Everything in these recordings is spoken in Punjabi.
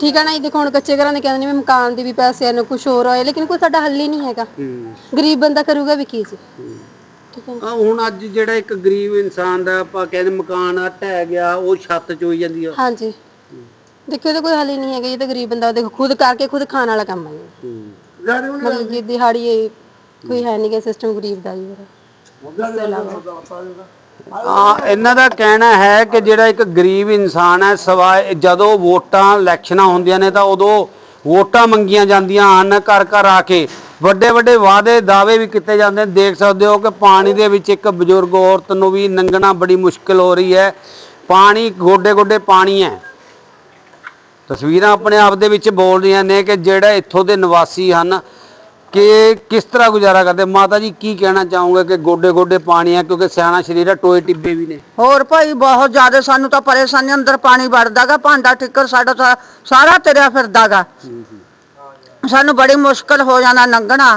ਠੀਕ ਹੈ ਨਾ ਜੀ ਦੇਖੋ ਹੁਣ ਕੱਚੇ ਘਰਾਂ ਦੇ ਕਹਿੰਦੇ ਨੇ ਵੀ ਮਕਾਨ ਦੇ ਵੀ ਪੈਸੇ ਨੇ ਕੁਝ ਹੋਰ ਹੋਏ ਲੇਕਿਨ ਕੋਈ ਸਾਡਾ ਹੱਲ ਹੀ ਨਹੀਂ ਹੈਗਾ। ਗਰੀਬ ਬੰਦਾ ਕਰੂਗਾ ਵੀ ਕੀ ਜੀ? ਠੀਕ ਹੈ ਆ ਹੁਣ ਅੱਜ ਜਿਹੜਾ ਇੱਕ ਗਰੀਬ ਇਨਸਾਨ ਦਾ ਆਪਾਂ ਕਹਿੰਦੇ ਮਕਾਨ ਆ ਢਹਿ ਗਿਆ ਉਹ ਛੱਤ ਚ ਹੋਈ ਜਾਂਦੀ ਆ। ਹਾਂਜੀ। ਦੇਖੋ ਇਹਦਾ ਕੋਈ ਹੱਲ ਹੀ ਨਹੀਂ ਹੈਗਾ ਇਹ ਤਾਂ ਗਰੀਬ ਬੰਦਾ ਦੇਖੋ ਖੁਦ ਕਰਕੇ ਖੁਦ ਖਾਣ ਵਾਲਾ ਕੰਮ ਹੈ। ਜੀ। ਮਤਲਬ ਕਿ ਦਿਹਾੜੀ ਇਹ ਕੋਈ ਹੈ ਨਹੀਂ ਗਾ ਸਿਸਟਮ ਗਰੀਬ ਦਾ ਜੀ। ਮੇਰਾ। ਆ ਇਹਨਾਂ ਦਾ ਕਹਿਣਾ ਹੈ ਕਿ ਜਿਹੜਾ ਇੱਕ ਗਰੀਬ ਇਨਸਾਨ ਹੈ ਸਵਾਏ ਜਦੋਂ ਵੋਟਾਂ, ਇਲੈਕਸ਼ਨਾਂ ਹੁੰਦੀਆਂ ਨੇ ਤਾਂ ਉਦੋਂ ਵੋਟਾਂ ਮੰਗੀਆਂ ਜਾਂਦੀਆਂ ਹਨ ਘਰ ਘਰ ਆ ਕੇ। ਵੱਡੇ ਵੱਡੇ ਵਾਅਦੇ, ਦਾਅਵੇ ਵੀ ਕੀਤੇ ਜਾਂਦੇ ਨੇ। ਦੇਖ ਸਕਦੇ ਹੋ ਕਿ ਪਾਣੀ ਦੇ ਵਿੱਚ ਇੱਕ ਬਜ਼ੁਰਗ ਔਰਤ ਨੂੰ ਵੀ ਲੰਘਣਾ ਬੜੀ ਮੁਸ਼ਕਲ ਹੋ ਰਹੀ ਹੈ। ਪਾਣੀ, ਗੋਡੇ ਗੋਡੇ ਪਾਣੀ ਹੈ। ਤਸਵੀਰਾਂ ਆਪਣੇ ਆਪ ਦੇ ਵਿੱਚ ਬੋਲ ਰਹੀਆਂ ਨੇ ਕਿ ਜਿਹੜਾ ਇੱਥੋਂ ਦੇ ਨਿਵਾਸੀ ਹਨ ਕਿ ਕਿਸ ਤਰ੍ਹਾਂ ਗੁਜ਼ਾਰਾ ਕਰਦੇ? ਮਾਤਾ ਜੀ ਕੀ ਕਹਿਣਾ ਚਾਹੋਗੇ ਕਿ ਗੋਡੇ ਗੋਡੇ ਪਾਣੀ ਹੈ ਕਿਉਂਕਿ ਸਿਆਣਾ ਸਰੀਰ ਹੈ ਟੋਏ ਟਿੱਬੇ ਵੀ ਨੇ। ਹੋਰ ਭਾਈ ਬਹੁਤ ਜ਼ਿਆਦਾ ਸਾਨੂੰ ਤਾਂ ਪਰੇਸ਼ਾਨੀ ਅੰਦਰ ਪਾਣੀ ਵੜਦਾਗਾ ਭਾਂਡਾ ਠਿੱਕਰ ਸਾਡਾ ਸਾਰਾ ਤੇਰਿਆ ਫਿਰਦਾਗਾ। ਸਾਨੂੰ ਬੜੀ ਮੁਸ਼ਕਲ ਹੋ ਜਾਣਾ ਲੰਘਣਾ।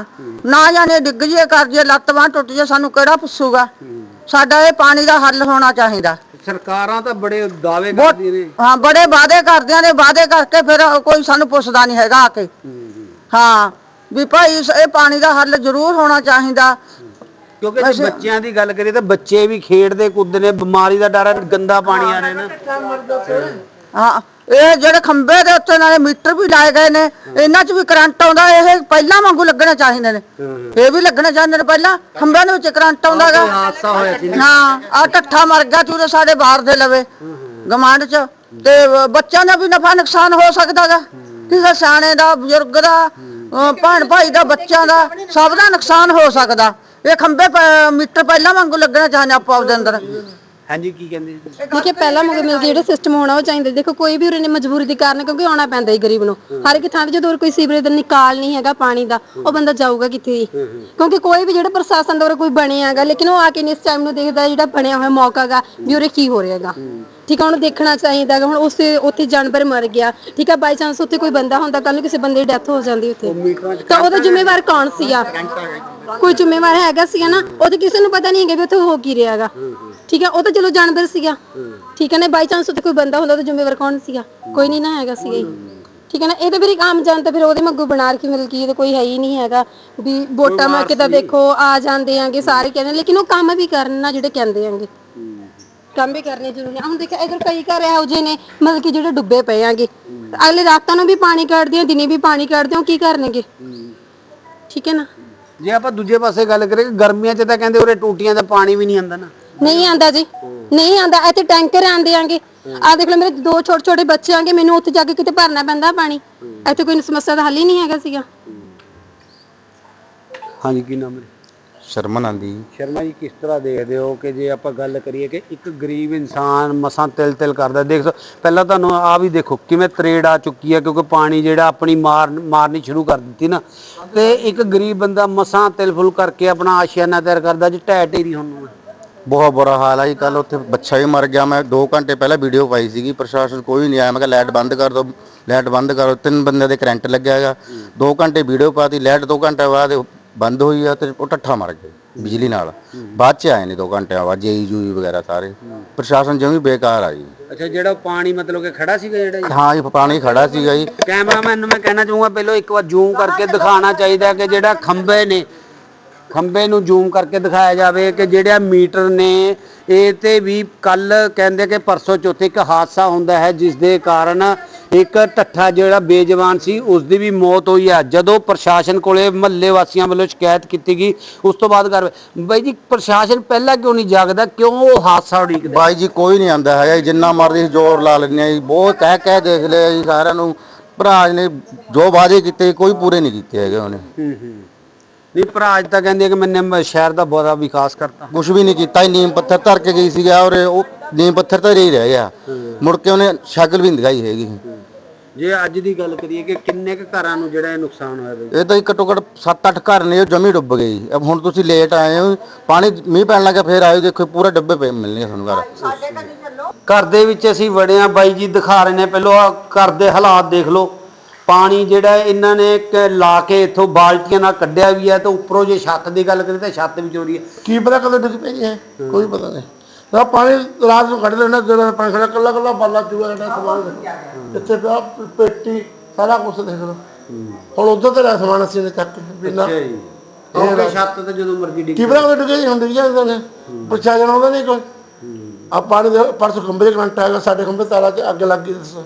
ਨਾ ਜਾਣੇ ਡਿੱਗ ਜੇ ਕਰ ਜੇ ਲੱਤ ਬਾਂਹ ਟੁੱਟ ਜੇ ਸਾਨੂੰ ਕਿਹੜਾ ਪੁੱਛੂਗਾ? ਸਾਡਾ ਇਹ ਪਾਣੀ ਦਾ ਹੱਲ ਹੋਣਾ ਚਾਹੀਦਾ। ਸਰਕਾਰਾਂ ਤਾਂ ਬੜੇ ਦਾਅਵੇ ਕਰਦੀਆਂ ਨੇ। ਹਾਂ ਬੜੇ ਵਾਅਦੇ ਕਰਦਿਆਂ ਨੇ ਵਾਅਦੇ ਕਰਕੇ ਫਿਰ ਕੋਈ ਸਾਨੂੰ ਪੁੱਛਦਾ ਨਹੀਂ ਹੈਗਾ ਆ ਕੇ। ਹਾਂ। ਵੀ ਭਾਈ ਇਸ- ਇਹ ਪਾਣੀ ਦਾ ਹੱਲ ਜ਼ਰੂਰ ਹੋਣਾ ਚਾਹੀਦਾ। ਕਿਉਂਕਿ ਜੇ ਬੱਚਿਆਂ ਦੀ ਗੱਲ ਕਰੀਏ ਤਾਂ ਬੱਚੇ ਵੀ ਖੇਡਦੇ ਕੁੱਦਦੇ ਨੇ ਬਿਮਾਰੀ ਦਾ ਡਰ ਹੈ ਗੰਦਾ ਪਾਣੀ ਆ ਰਿਹਾ ਨਾ। ਹਾਂ ਇਹ ਜਿਹੜੇ ਖੰਭੇ ਦੇ ਉੱਤੇ ਨਾਲੇ ਮੀਟਰ ਵੀ ਲਾਏ ਗਏ ਨੇ ਇਹਨਾਂ 'ਚ ਵੀ ਕਰੰਟ ਆਉਂਦਾ ਇਹ ਪਹਿਲਾਂ ਵਾਂਗੂ ਲੱਗਣੇ ਚਾਹੀਦੇ ਨੇ। ਇਹ ਵੀ ਲੱਗਣੇ ਚਾਹੀਦੇ ਨੇ ਪਹਿਲਾਂ ਖੰਭਿਆਂ ਦੇ ਵਿੱਚ ਕਰੰਟ ਆਉਂਦਾਗਾ ਹਾਦਸਾ ਹੋਇਆ ਸੀ ਹਾਂ ਆ ਟੱਠਾ ਮਰ ਗਿਆ ਤੂੰ ਸਾਡੇ ਬਾਹਰ ਦੇ ਲਵੇ ਗਮਾਂਡ 'ਚ। ਤੇ ਬ- ਬੱਚਿਆਂ ਦਾ ਵੀ ਨਫਾ ਨੁਕਸਾਨ ਹੋ ਸਕਦਾਗਾ ਕਿਸੇ ਸਿਆਣੇ ਦਾ ਬਜ਼ੁਰਗ ਦਾ ਅਹ ਭੈਣ ਭਾਈ ਦਾ ਬੱਚਿਆਂ ਦਾ ਸਭ ਦਾ ਨੁਕਸਾਨ ਹੋ ਸਕਦਾ। ਇਹ ਪ- ਮੀਟਰ ਪਹਿਲਾਂ ਵਾਂਗੂ ਲੱਗਣਾ ਚਾਹੀਦੇ ਆਪੋ ਆਪਦੇ ਅੰਦਰ। ਹਾਂਜੀ ਕੀ ਕਹਿੰਦੇ ਜੀ? ਦੇਖਿਏ ਪਹਿਲਾਂ ਮਗਰ ਮਿਲ ਜਿਹੜਾ ਸਿਸਟਮ ਹੋਣਾ ਉਹ ਚਾਹੀਦਾ। ਦੇਖੋ ਕੋਈ ਵੀ ਉਰੇ ਨੇ ਮਜਬੂਰੀ ਦੇ ਕਾਰਨ ਕਿਉਂਕਿ ਆਉਣਾ ਪੈਂਦਾ ਹੀ ਗਰੀਬ ਨੂੰ। ਹਰ ਇੱਕ ਥਾਂ ਤੇ ਜਦੋਂ ਉਰੇ ਕੋਈ ਸੀਵਰੇਜ ਦਾ ਨਿਕਾਲ ਨਹੀਂ ਹੈਗਾ ਪਾਣੀ ਦਾ ਉਹ ਬੰਦਾ ਜਾਊਗਾ ਕਿੱਥੇ ਜੀ? ਕਿਉਂਕਿ ਕੋਈ ਵੀ ਜਿਹੜਾ ਪ੍ਰਸ਼ਾਸਨ ਦਾ ਉਰੇ ਕੋਈ ਬਣਿਆ ਹੈਗਾ ਲੇਕਿਨ ਉਹ ਆ ਕੇ ਨਹੀਂ ਇਸ ਟਾਈਮ ਨੂੰ ਦੇਖਦਾ ਜਿਹੜਾ ਬਣਿਆ ਹੋਇਆ ਮੌਕਾ ਵੀ ਉਰੇ ਕੀ ਹੋ ਰਿਹਾ ਹੈਗਾ। ਠੀਕ ਆ ਉਹਨੂੰ ਦੇਖਣਾ ਚਾਹੀਦਾ ਹੈਗਾ। ਹੁਣ ਉਸੇ ਉੱਥੇ ਜਾਨਵਰ ਮਰ ਗਿਆ। ਠੀਕ ਆ ਬਾਈ ਚਾਂਸ ਉੱਥੇ ਕੋਈ ਬੰਦਾ ਹੁੰਦਾ ਕੱਲ ਨੂੰ ਕਿਸੇ ਬੰਦੇ ਦੀ ਡੈਥ ਹੋ ਜਾਂਦੀ ਉੱਥੇ। ਤਾਂ ਉਹਦਾ ਜ਼ਿੰਮੇਵਾਰ ਕੌਣ ਸੀਗਾ ਕੋਈ ਜ਼ਿੰਮੇਵਾਰ ਹੈਗਾ ਸੀਗਾ ਨਾ? ਉਹ ਤੇ ਕਿਸੇ ਨੂੰ ਪਤਾ ਨਹੀਂ ਹੈਗਾ ਵੀ ਉੱਥੇ ਹੋ ਕੀ ਰਿਹਾ ਹੈਗਾ। ਠੀਕ ਹੈ ਉਹ ਤਾਂ ਚਲੋ ਜਾਨਵਰ ਸੀਗਾ ਠੀਕ ਹੈ ਨਾ ਬਾਈ ਚਾਂਸ ਉੱਥੇ ਕੋਈ ਬੰਦਾ ਹੁੰਦਾ ਤਾਂ ਜ਼ਿੰਮੇਵਾਰ ਕੌਣ ਸੀਗਾ ਕੋਈ ਨਹੀਂ ਨਾ ਹੈਗਾ ਸੀਗਾ। ਠੀਕ ਹੈ ਨਾ ਇਹ ਤਾਂ ਫਿਰ ਇੱਕ ਆਮ ਜਨਤਾ ਫਿਰ ਉਹਦੇ ਮੱਗੂ ਬਣਾ ਕੇ ਮਿਲ ਗਈ ਇਹ ਤਾਂ ਕੋਈ ਹੈ ਹੀ ਨਹੀਂ ਹੈਗਾ। ਵੀ ਵੋਟਾਂ ਮੈਂ ਕਿਤਾ ਦੇਖੋ ਆ ਜਾਂਦੇ ਆਂਗੇ ਸਾਰੇ ਕਹਿੰਦੇ ਲੇਕਿਨ ਉਹ ਕੰਮ ਵੀ ਕਰਨ ਨਾ ਜਿਹੜੇ ਕਹਿੰਦੇ ਆਂਗੇ। ਕੰਮ ਵੀ ਕਰਨੇ ਜ਼ਰੂਰੀ ਆ। ਹੁਣ ਦੇਖਿਆ ਇਧਰ ਕਈ ਘਰ ਇਹੋ ਜਿਹੇ ਨੇ ਮਤਲਬ ਕਿ ਜਿਹੜੇ ਡੁੱਬੇ ਪਏ ਆਂਗੇ। ਅਗਲੇ ਰਾਤਾਂ ਨੂੰ ਵੀ ਪਾਣੀ ਕੱਢਦੇ ਆ ਦਿਨੇ ਵੀ ਪਾਣੀ ਕੱਢਦੇ ਆ ਕੀ ਕਰਨਗੇ? ਠੀਕ ਹੈ ਨਾ? ਜੇ ਆਪਾਂ ਦੂਜੇ ਪਾਸੇ ਗੱਲ ਕਰੀਏ ਗਰਮੀਆਂ 'ਚ ਤਾਂ ਕਹਿੰਦੇ ਉਰੇ ਟੂਟੀਆਂ ਦਾ ਪਾਣੀ ਵੀ ਨਹੀਂ ਆਉਂਦਾ ਨਾ। ਨਹੀਂ ਆਂਦਾ ਜੀ। ਨਹੀਂ ਆਂਦਾ ਇੱਥੇ ਟੈਂਕਰ ਆਂਦੇ ਆਂਗੇ। ਆ ਦੇਖ ਲਓ ਮੇਰੇ ਦੋ ਛੋਟੇ ਛੋਟੇ ਬੱਚੇ ਆਂਗੇ ਮੈਨੂੰ ਉੱਥੇ ਜਾ ਕੇ ਕਿਤੇ ਭਰਨਾ ਪੈਂਦਾ ਪਾਣੀ। ਇੱਥੇ ਕੋਈ ਸਮੱਸਿਆ ਦਾ ਹੱਲ ਹੀ ਨਹੀਂ ਹੈਗਾ ਸੀਗਾ। ਹਾਂਜੀ ਕੀ ਨਾਮ ਹੈ? ਸ਼ਰਮਨ ਆਂਦੀ ਸ਼ਰਮਾ ਜੀ ਕਿਸ ਤਰ੍ਹਾਂ ਦੇਖਦੇ ਹੋ ਕਿ ਜੇ ਆਪਾਂ ਗੱਲ ਕਰੀਏ ਕਿ ਇੱਕ ਗਰੀਬ ਇਨਸਾਨ ਮਸਾਂ ਤਿਲ ਤਿਲ ਕਰਦਾ ਦੇਖ ਸਕ- ਪਹਿਲਾਂ ਤੁਹਾਨੂੰ ਆ ਵੀ ਦੇਖੋ ਕਿਵੇਂ ਤਰੇੜ ਆ ਚੁੱਕੀ ਹੈ ਕਿਉਂਕਿ ਪਾਣੀ ਜਿਹੜਾ ਆਪਣੀ ਮਾਰ ਮਾਰਨੀ ਸ਼ੁਰੂ ਕਰ ਦਿੱਤੀ ਨਾ। ਤੇ ਇੱਕ ਗਰੀਬ ਬੰਦਾ ਮਸਾਂ ਤਿਲ ਫੁਲ ਕਰਕੇ ਆਪਣਾ ਆਸ਼ਿਆਨਾ ਤਿਆਰ ਕਰਦਾ ਜੀ ਢਹਿ ਢੇਰੀ ਹੁਣ ਨੂੰ ਹੈ। ਬਹੁਤ ਬੁਰਾ ਹਾਲ ਹੈ ਜੀ ਕੱਲ ਉੱਥੇ ਬੱਚਾ ਵੀ ਮਰ ਗਿਆ। ਮੈਂ 2 ਘੰਟੇ ਪਹਿਲਾਂ ਵੀਡੀਓ ਪਾਈ ਸੀਗੀ ਪ੍ਰਸ਼ਾਸਨ ਕੋਈ ਨਹੀਂ ਆਇਆ। ਮੈਂ ਕਿਹਾ ਲਾਈਟ ਬੰਦ ਕਰ ਦਿਓ ਲਾਈਟ ਬੰਦ ਕਰੋ ਤਿੰਨ ਬੰਦਿਆਂ ਦੇ ਕਰੰਟ ਲੱਗਿਆ ਹੈਗਾ। 2 ਘੰਟੇ ਵੀਡੀਓ ਪਾਤੀ ਲਾਈਟ 2 ਘੰਟੇ ਬਾਅਦ ਬੰਦ ਹੋਈ ਆ ਤੇ ਉਹ ਠੱਠਾ ਮਰ ਗਿਆ ਬਿਜਲੀ ਨਾਲ। ਬਾਅਦ ਚ ਆਏ ਨੇ 2 ਘੰਟਿਆਂ ਬਾਅਦ ਜੇਈ ਜੂਈ ਵਗੈਰਾ ਸਾਰੇ। ਪ੍ਰਸ਼ਾਸਨ ਜਮੀ ਬੇਕਾਰ ਆ ਜੀ। ਅੱਛਾ ਜਿਹੜਾ ਪਾਣੀ ਮਤਲਬ ਕਿ ਖੜਾ ਸੀਗਾ ਜਿਹੜਾ ਜੀ? ਹਾਂ ਜੀ ਪਾਣੀ ਖੜਾ ਸੀਗਾ ਜੀ। ਕੈਮਰਾਮੈਨ ਨੂੰ ਮੈਂ ਕਹਿਣਾ ਚਾਹੂੰਗਾ ਪਹਿਲਾਂ ਇੱਕ ਵਾਰ ਜ਼ੂਮ ਕਰਕੇ ਦਿਖਾਉਣਾ ਚਾਹੀਦਾ ਕਿ ਜਿਹੜਾ ਖੰਭੇ ਨੇ ਖੰਭੇ ਨੂੰ ਜ਼ੂਮ ਕਰਕੇ ਦਿਖਾਇਆ ਜਾਵੇ ਕਿ ਜਿਹੜਾ ਮੀਟਰ ਨੇ ਇਹ ਤੇ ਵੀ ਕੱਲ ਕਹਿੰਦੇ ਕਿ ਪਰਸੋਂ ਚੌਥੇ ਇੱਕ ਹਾਦਸਾ ਹੁੰਦਾ ਹੈ ਜਿਸ ਦੇ ਕਾਰਨ ਇੱਕ ਟੱਠਾ ਜਿਹੜਾ ਬੇਜਵਾਨ ਸੀ ਉਸ ਦੀ ਵੀ ਮੌਤ ਹੋਈ ਹੈ ਜਦੋਂ ਪ੍ਰਸ਼ਾਸਨ ਕੋਲੇ ਮਹੱਲੇ ਵਾਸੀਆਂ ਵੱਲੋਂ ਸ਼ਿਕਾਇਤ ਕੀਤੀ ਗਈ ਉਸ ਤੋਂ ਬਾਅਦ ਕਰ ਬਾਈ ਜੀ ਪ੍ਰਸ਼ਾਸਨ ਪਹਿਲਾਂ ਕਿਉਂ ਨਹੀਂ ਜਾਗਦਾ? ਕਿਉਂ ਉਹ ਹਾਦਸਾ ਉਡੀਕਦਾ? ਬਾਈ ਜੀ ਕੋਈ ਨਹੀਂ ਆਂਦਾ ਹੈਗਾ ਜਿੰਨਾ ਮਰਜ਼ੀ ਜ਼ੋਰ ਲਾ ਲੈਂਦੇ ਆ ਜੀ ਬਹੁਤ ਕਹਿ ਕਹਿ ਦੇਖ ਲਿਆ ਜੀ ਸਾਰਿਆਂ ਨੂੰ ਭਰਾਜ ਨੇ ਜੋ ਵਾਅਦੇ ਕੀਤੇ ਕੋਈ ਪੂਰੇ ਨਹੀਂ ਕੀਤੇ ਹੈਗੇ ਉਹਨੇ। ਹੂੰ ਹੂੰ। ਨਹੀਂ ਭਰਾ ਅੱਜ ਤਾਂ ਕਹਿੰਦੇ ਕਿ ਮੈਨੇ ਸ਼ਹਿਰ ਦਾ ਬੜਾ ਵਿਕਾਸ ਕਰਤਾ। ਕੁਝ ਵੀ ਨਹੀਂ ਕੀਤਾ ਹੀ ਨੀਮ ਪੱਥਰ ਧਰ ਕੇ ਗਈ ਸੀਗਾ ਔਰ ਉਹ ਨੀਮ ਪੱਥਰ ਤਾਂ ਹੀ ਰਹਿ ਗਿਆ। ਮੁੜ ਕੇ ਉਹਨੇ ਸ਼ਕਲ ਵੀ ਨਹੀਂ ਦਿਖਾਈ ਹੈਗੀ। ਜੇ ਅੱਜ ਦੀ ਗੱਲ ਕਰੀਏ ਕਿ ਕਿੰਨੇ ਕੁ ਘਰਾਂ ਨੂੰ ਜਿਹੜਾ ਇਹ ਨੁਕਸਾਨ ਹੋਇਆ ਬਈ? ਇਹ ਤਾਂ ਜੀ ਘੱਟੋ ਘੱਟ 7-8 ਘਰ ਨੇ ਉਹ ਜਮੀ ਡੁੱਬ ਗਏ। ਜੀ। ਅਬ ਹੁਣ ਤੁਸੀਂ ਲੇਟ ਆਏ ਹੋ ਪਾਣੀ ਮੀਂਹ ਪੈਣ ਲੱਗਾ ਫੇਰ ਆਇਓ ਦੇਖੋ ਪੂਰੇ ਡੱਬੇ ਪਏ ਮਿਲਣਗੇ ਤੁਹਾਨੂੰ ਘਰ। ਘਰ ਦੇ ਵਿੱਚ ਅਸੀਂ ਵੜੇ ਆ ਬਾਈ ਜੀ ਦਿਖਾ ਰਹੇ ਨੇ ਪਹਿਲਾਂ ਘਰ ਦੇ ਹਾਲਾਤ ਦੇਖ ਲਓ। ਪਾਣੀ ਜਿਹੜਾ ਇਹਨਾਂ ਨੇ ਇੱਕ ਲਾ ਕੇ ਇੱਥੋਂ ਬਾਲਟੀਆਂ ਨਾਲ ਕੱਢਿਆ ਵੀ ਹੈ ਤੇ ਉੱਪਰੋਂ ਜੇ ਛੱਤ ਦੀ ਗੱਲ ਕਰੀਏ ਤਾਂ ਛੱਤ ਵੀ ਚੋਰੀ ਹੈ ਕੀ ਪਤਾ ਕਦੋਂ ਡਿੱਗ ਪਈ ਹੈ। ਕੋਈ ਪਤਾ ਨਹੀਂ। ਤਾਂ ਪਾਣੀ ਰਾਤ ਨੂੰ ਕੱਢ ਲੈਣਾ ਜਿਹੜਾ ਪਾਣੀ ਖੜਾ ਕੱਲਾ ਕੱਲਾ ਬਾਲਾ ਚੂਹਾ ਜਿਹੜਾ ਸਮਾਨ ਇੱਥੇ ਪਿਆ ਪੇਟੀ ਸਾਰਾ ਕੁਝ ਦੇਖ ਲਓ। ਹੁਣ ਉਧਰ ਤੇ ਸਮਾਨ ਅਸੀਂ ਨੇ ਚੱਕ ਬਿਨਾਂ ਅੱਛਾ ਜੀ। ਉਹ ਛੱਤ ਤੇ ਜਦੋਂ ਮਰਜ਼ੀ ਡਿੱਗ ਕੀ ਬਣਾ ਕੇ ਡੁੱਗੇ ਹੁੰਦੇ ਜੀ ਜਾਂਦੇ ਨੇ। ਪ੍ਰਸ਼ਾਸਨ ਆਉਂਦਾ ਨਹੀਂ ਕੋਈ। ਆ ਪਾਣੀ ਦੇ ਪਰਸ ਖੰਭੇ ਦੇ ਕਰੰਟ ਆਏਗਾ ਸਾਡੇ ਖੰਭੇ ਤਾਰਾ ਚ ਅੱਗ ਲੱਗ ਗਈ ਦੱਸੋ।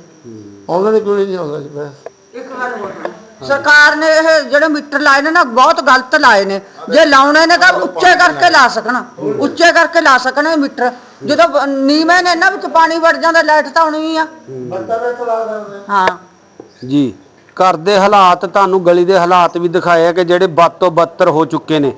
ਆਉਂਦਾ ਨਹੀਂ ਕੋਈ ਨਹੀਂ ਆਉਂਦਾ ਜੀ ਬਸ। ਸਰਕਾਰ ਨੇ ਇਹ ਜਿਹੜੇ ਮੀਟਰ ਲਾਏ ਨੇ ਨਾ ਬਹੁਤ ਗਲਤ ਲਾਏ ਨੇ। ਜੇ ਲਾਉਣੇ ਨੇ ਤਾਂ ਉੱਚੇ ਕਰਕੇ ਲਾ ਸਕਣ ਉੱਚੇ ਕਰਕੇ ਲਾ ਸਕਣ ਇਹ ਮੀਟਰ। ਜਦੋਂ ਨੀਵੇਂ ਨੇ ਇਹਨਾਂ ਵਿੱਚ ਪਾਣੀ ਵੜ ਜਾਂਦਾ ਲਾਈਟ ਤਾਂ ਆਉਣੀ ਆ। ਹਾਂ। ਜੀ ਘਰ ਦੇ ਹਾਲਾਤ ਤੁਹਾਨੂੰ ਗਲੀ ਦੇ ਹਾਲਾਤ ਵੀ ਦਿਖਾਏ ਆ ਕਿ ਜਿਹੜੇ ਵੱਧ ਤੋਂ ਬੱਤਰ ਹੋ ਚੁੱਕੇ ਨੇ।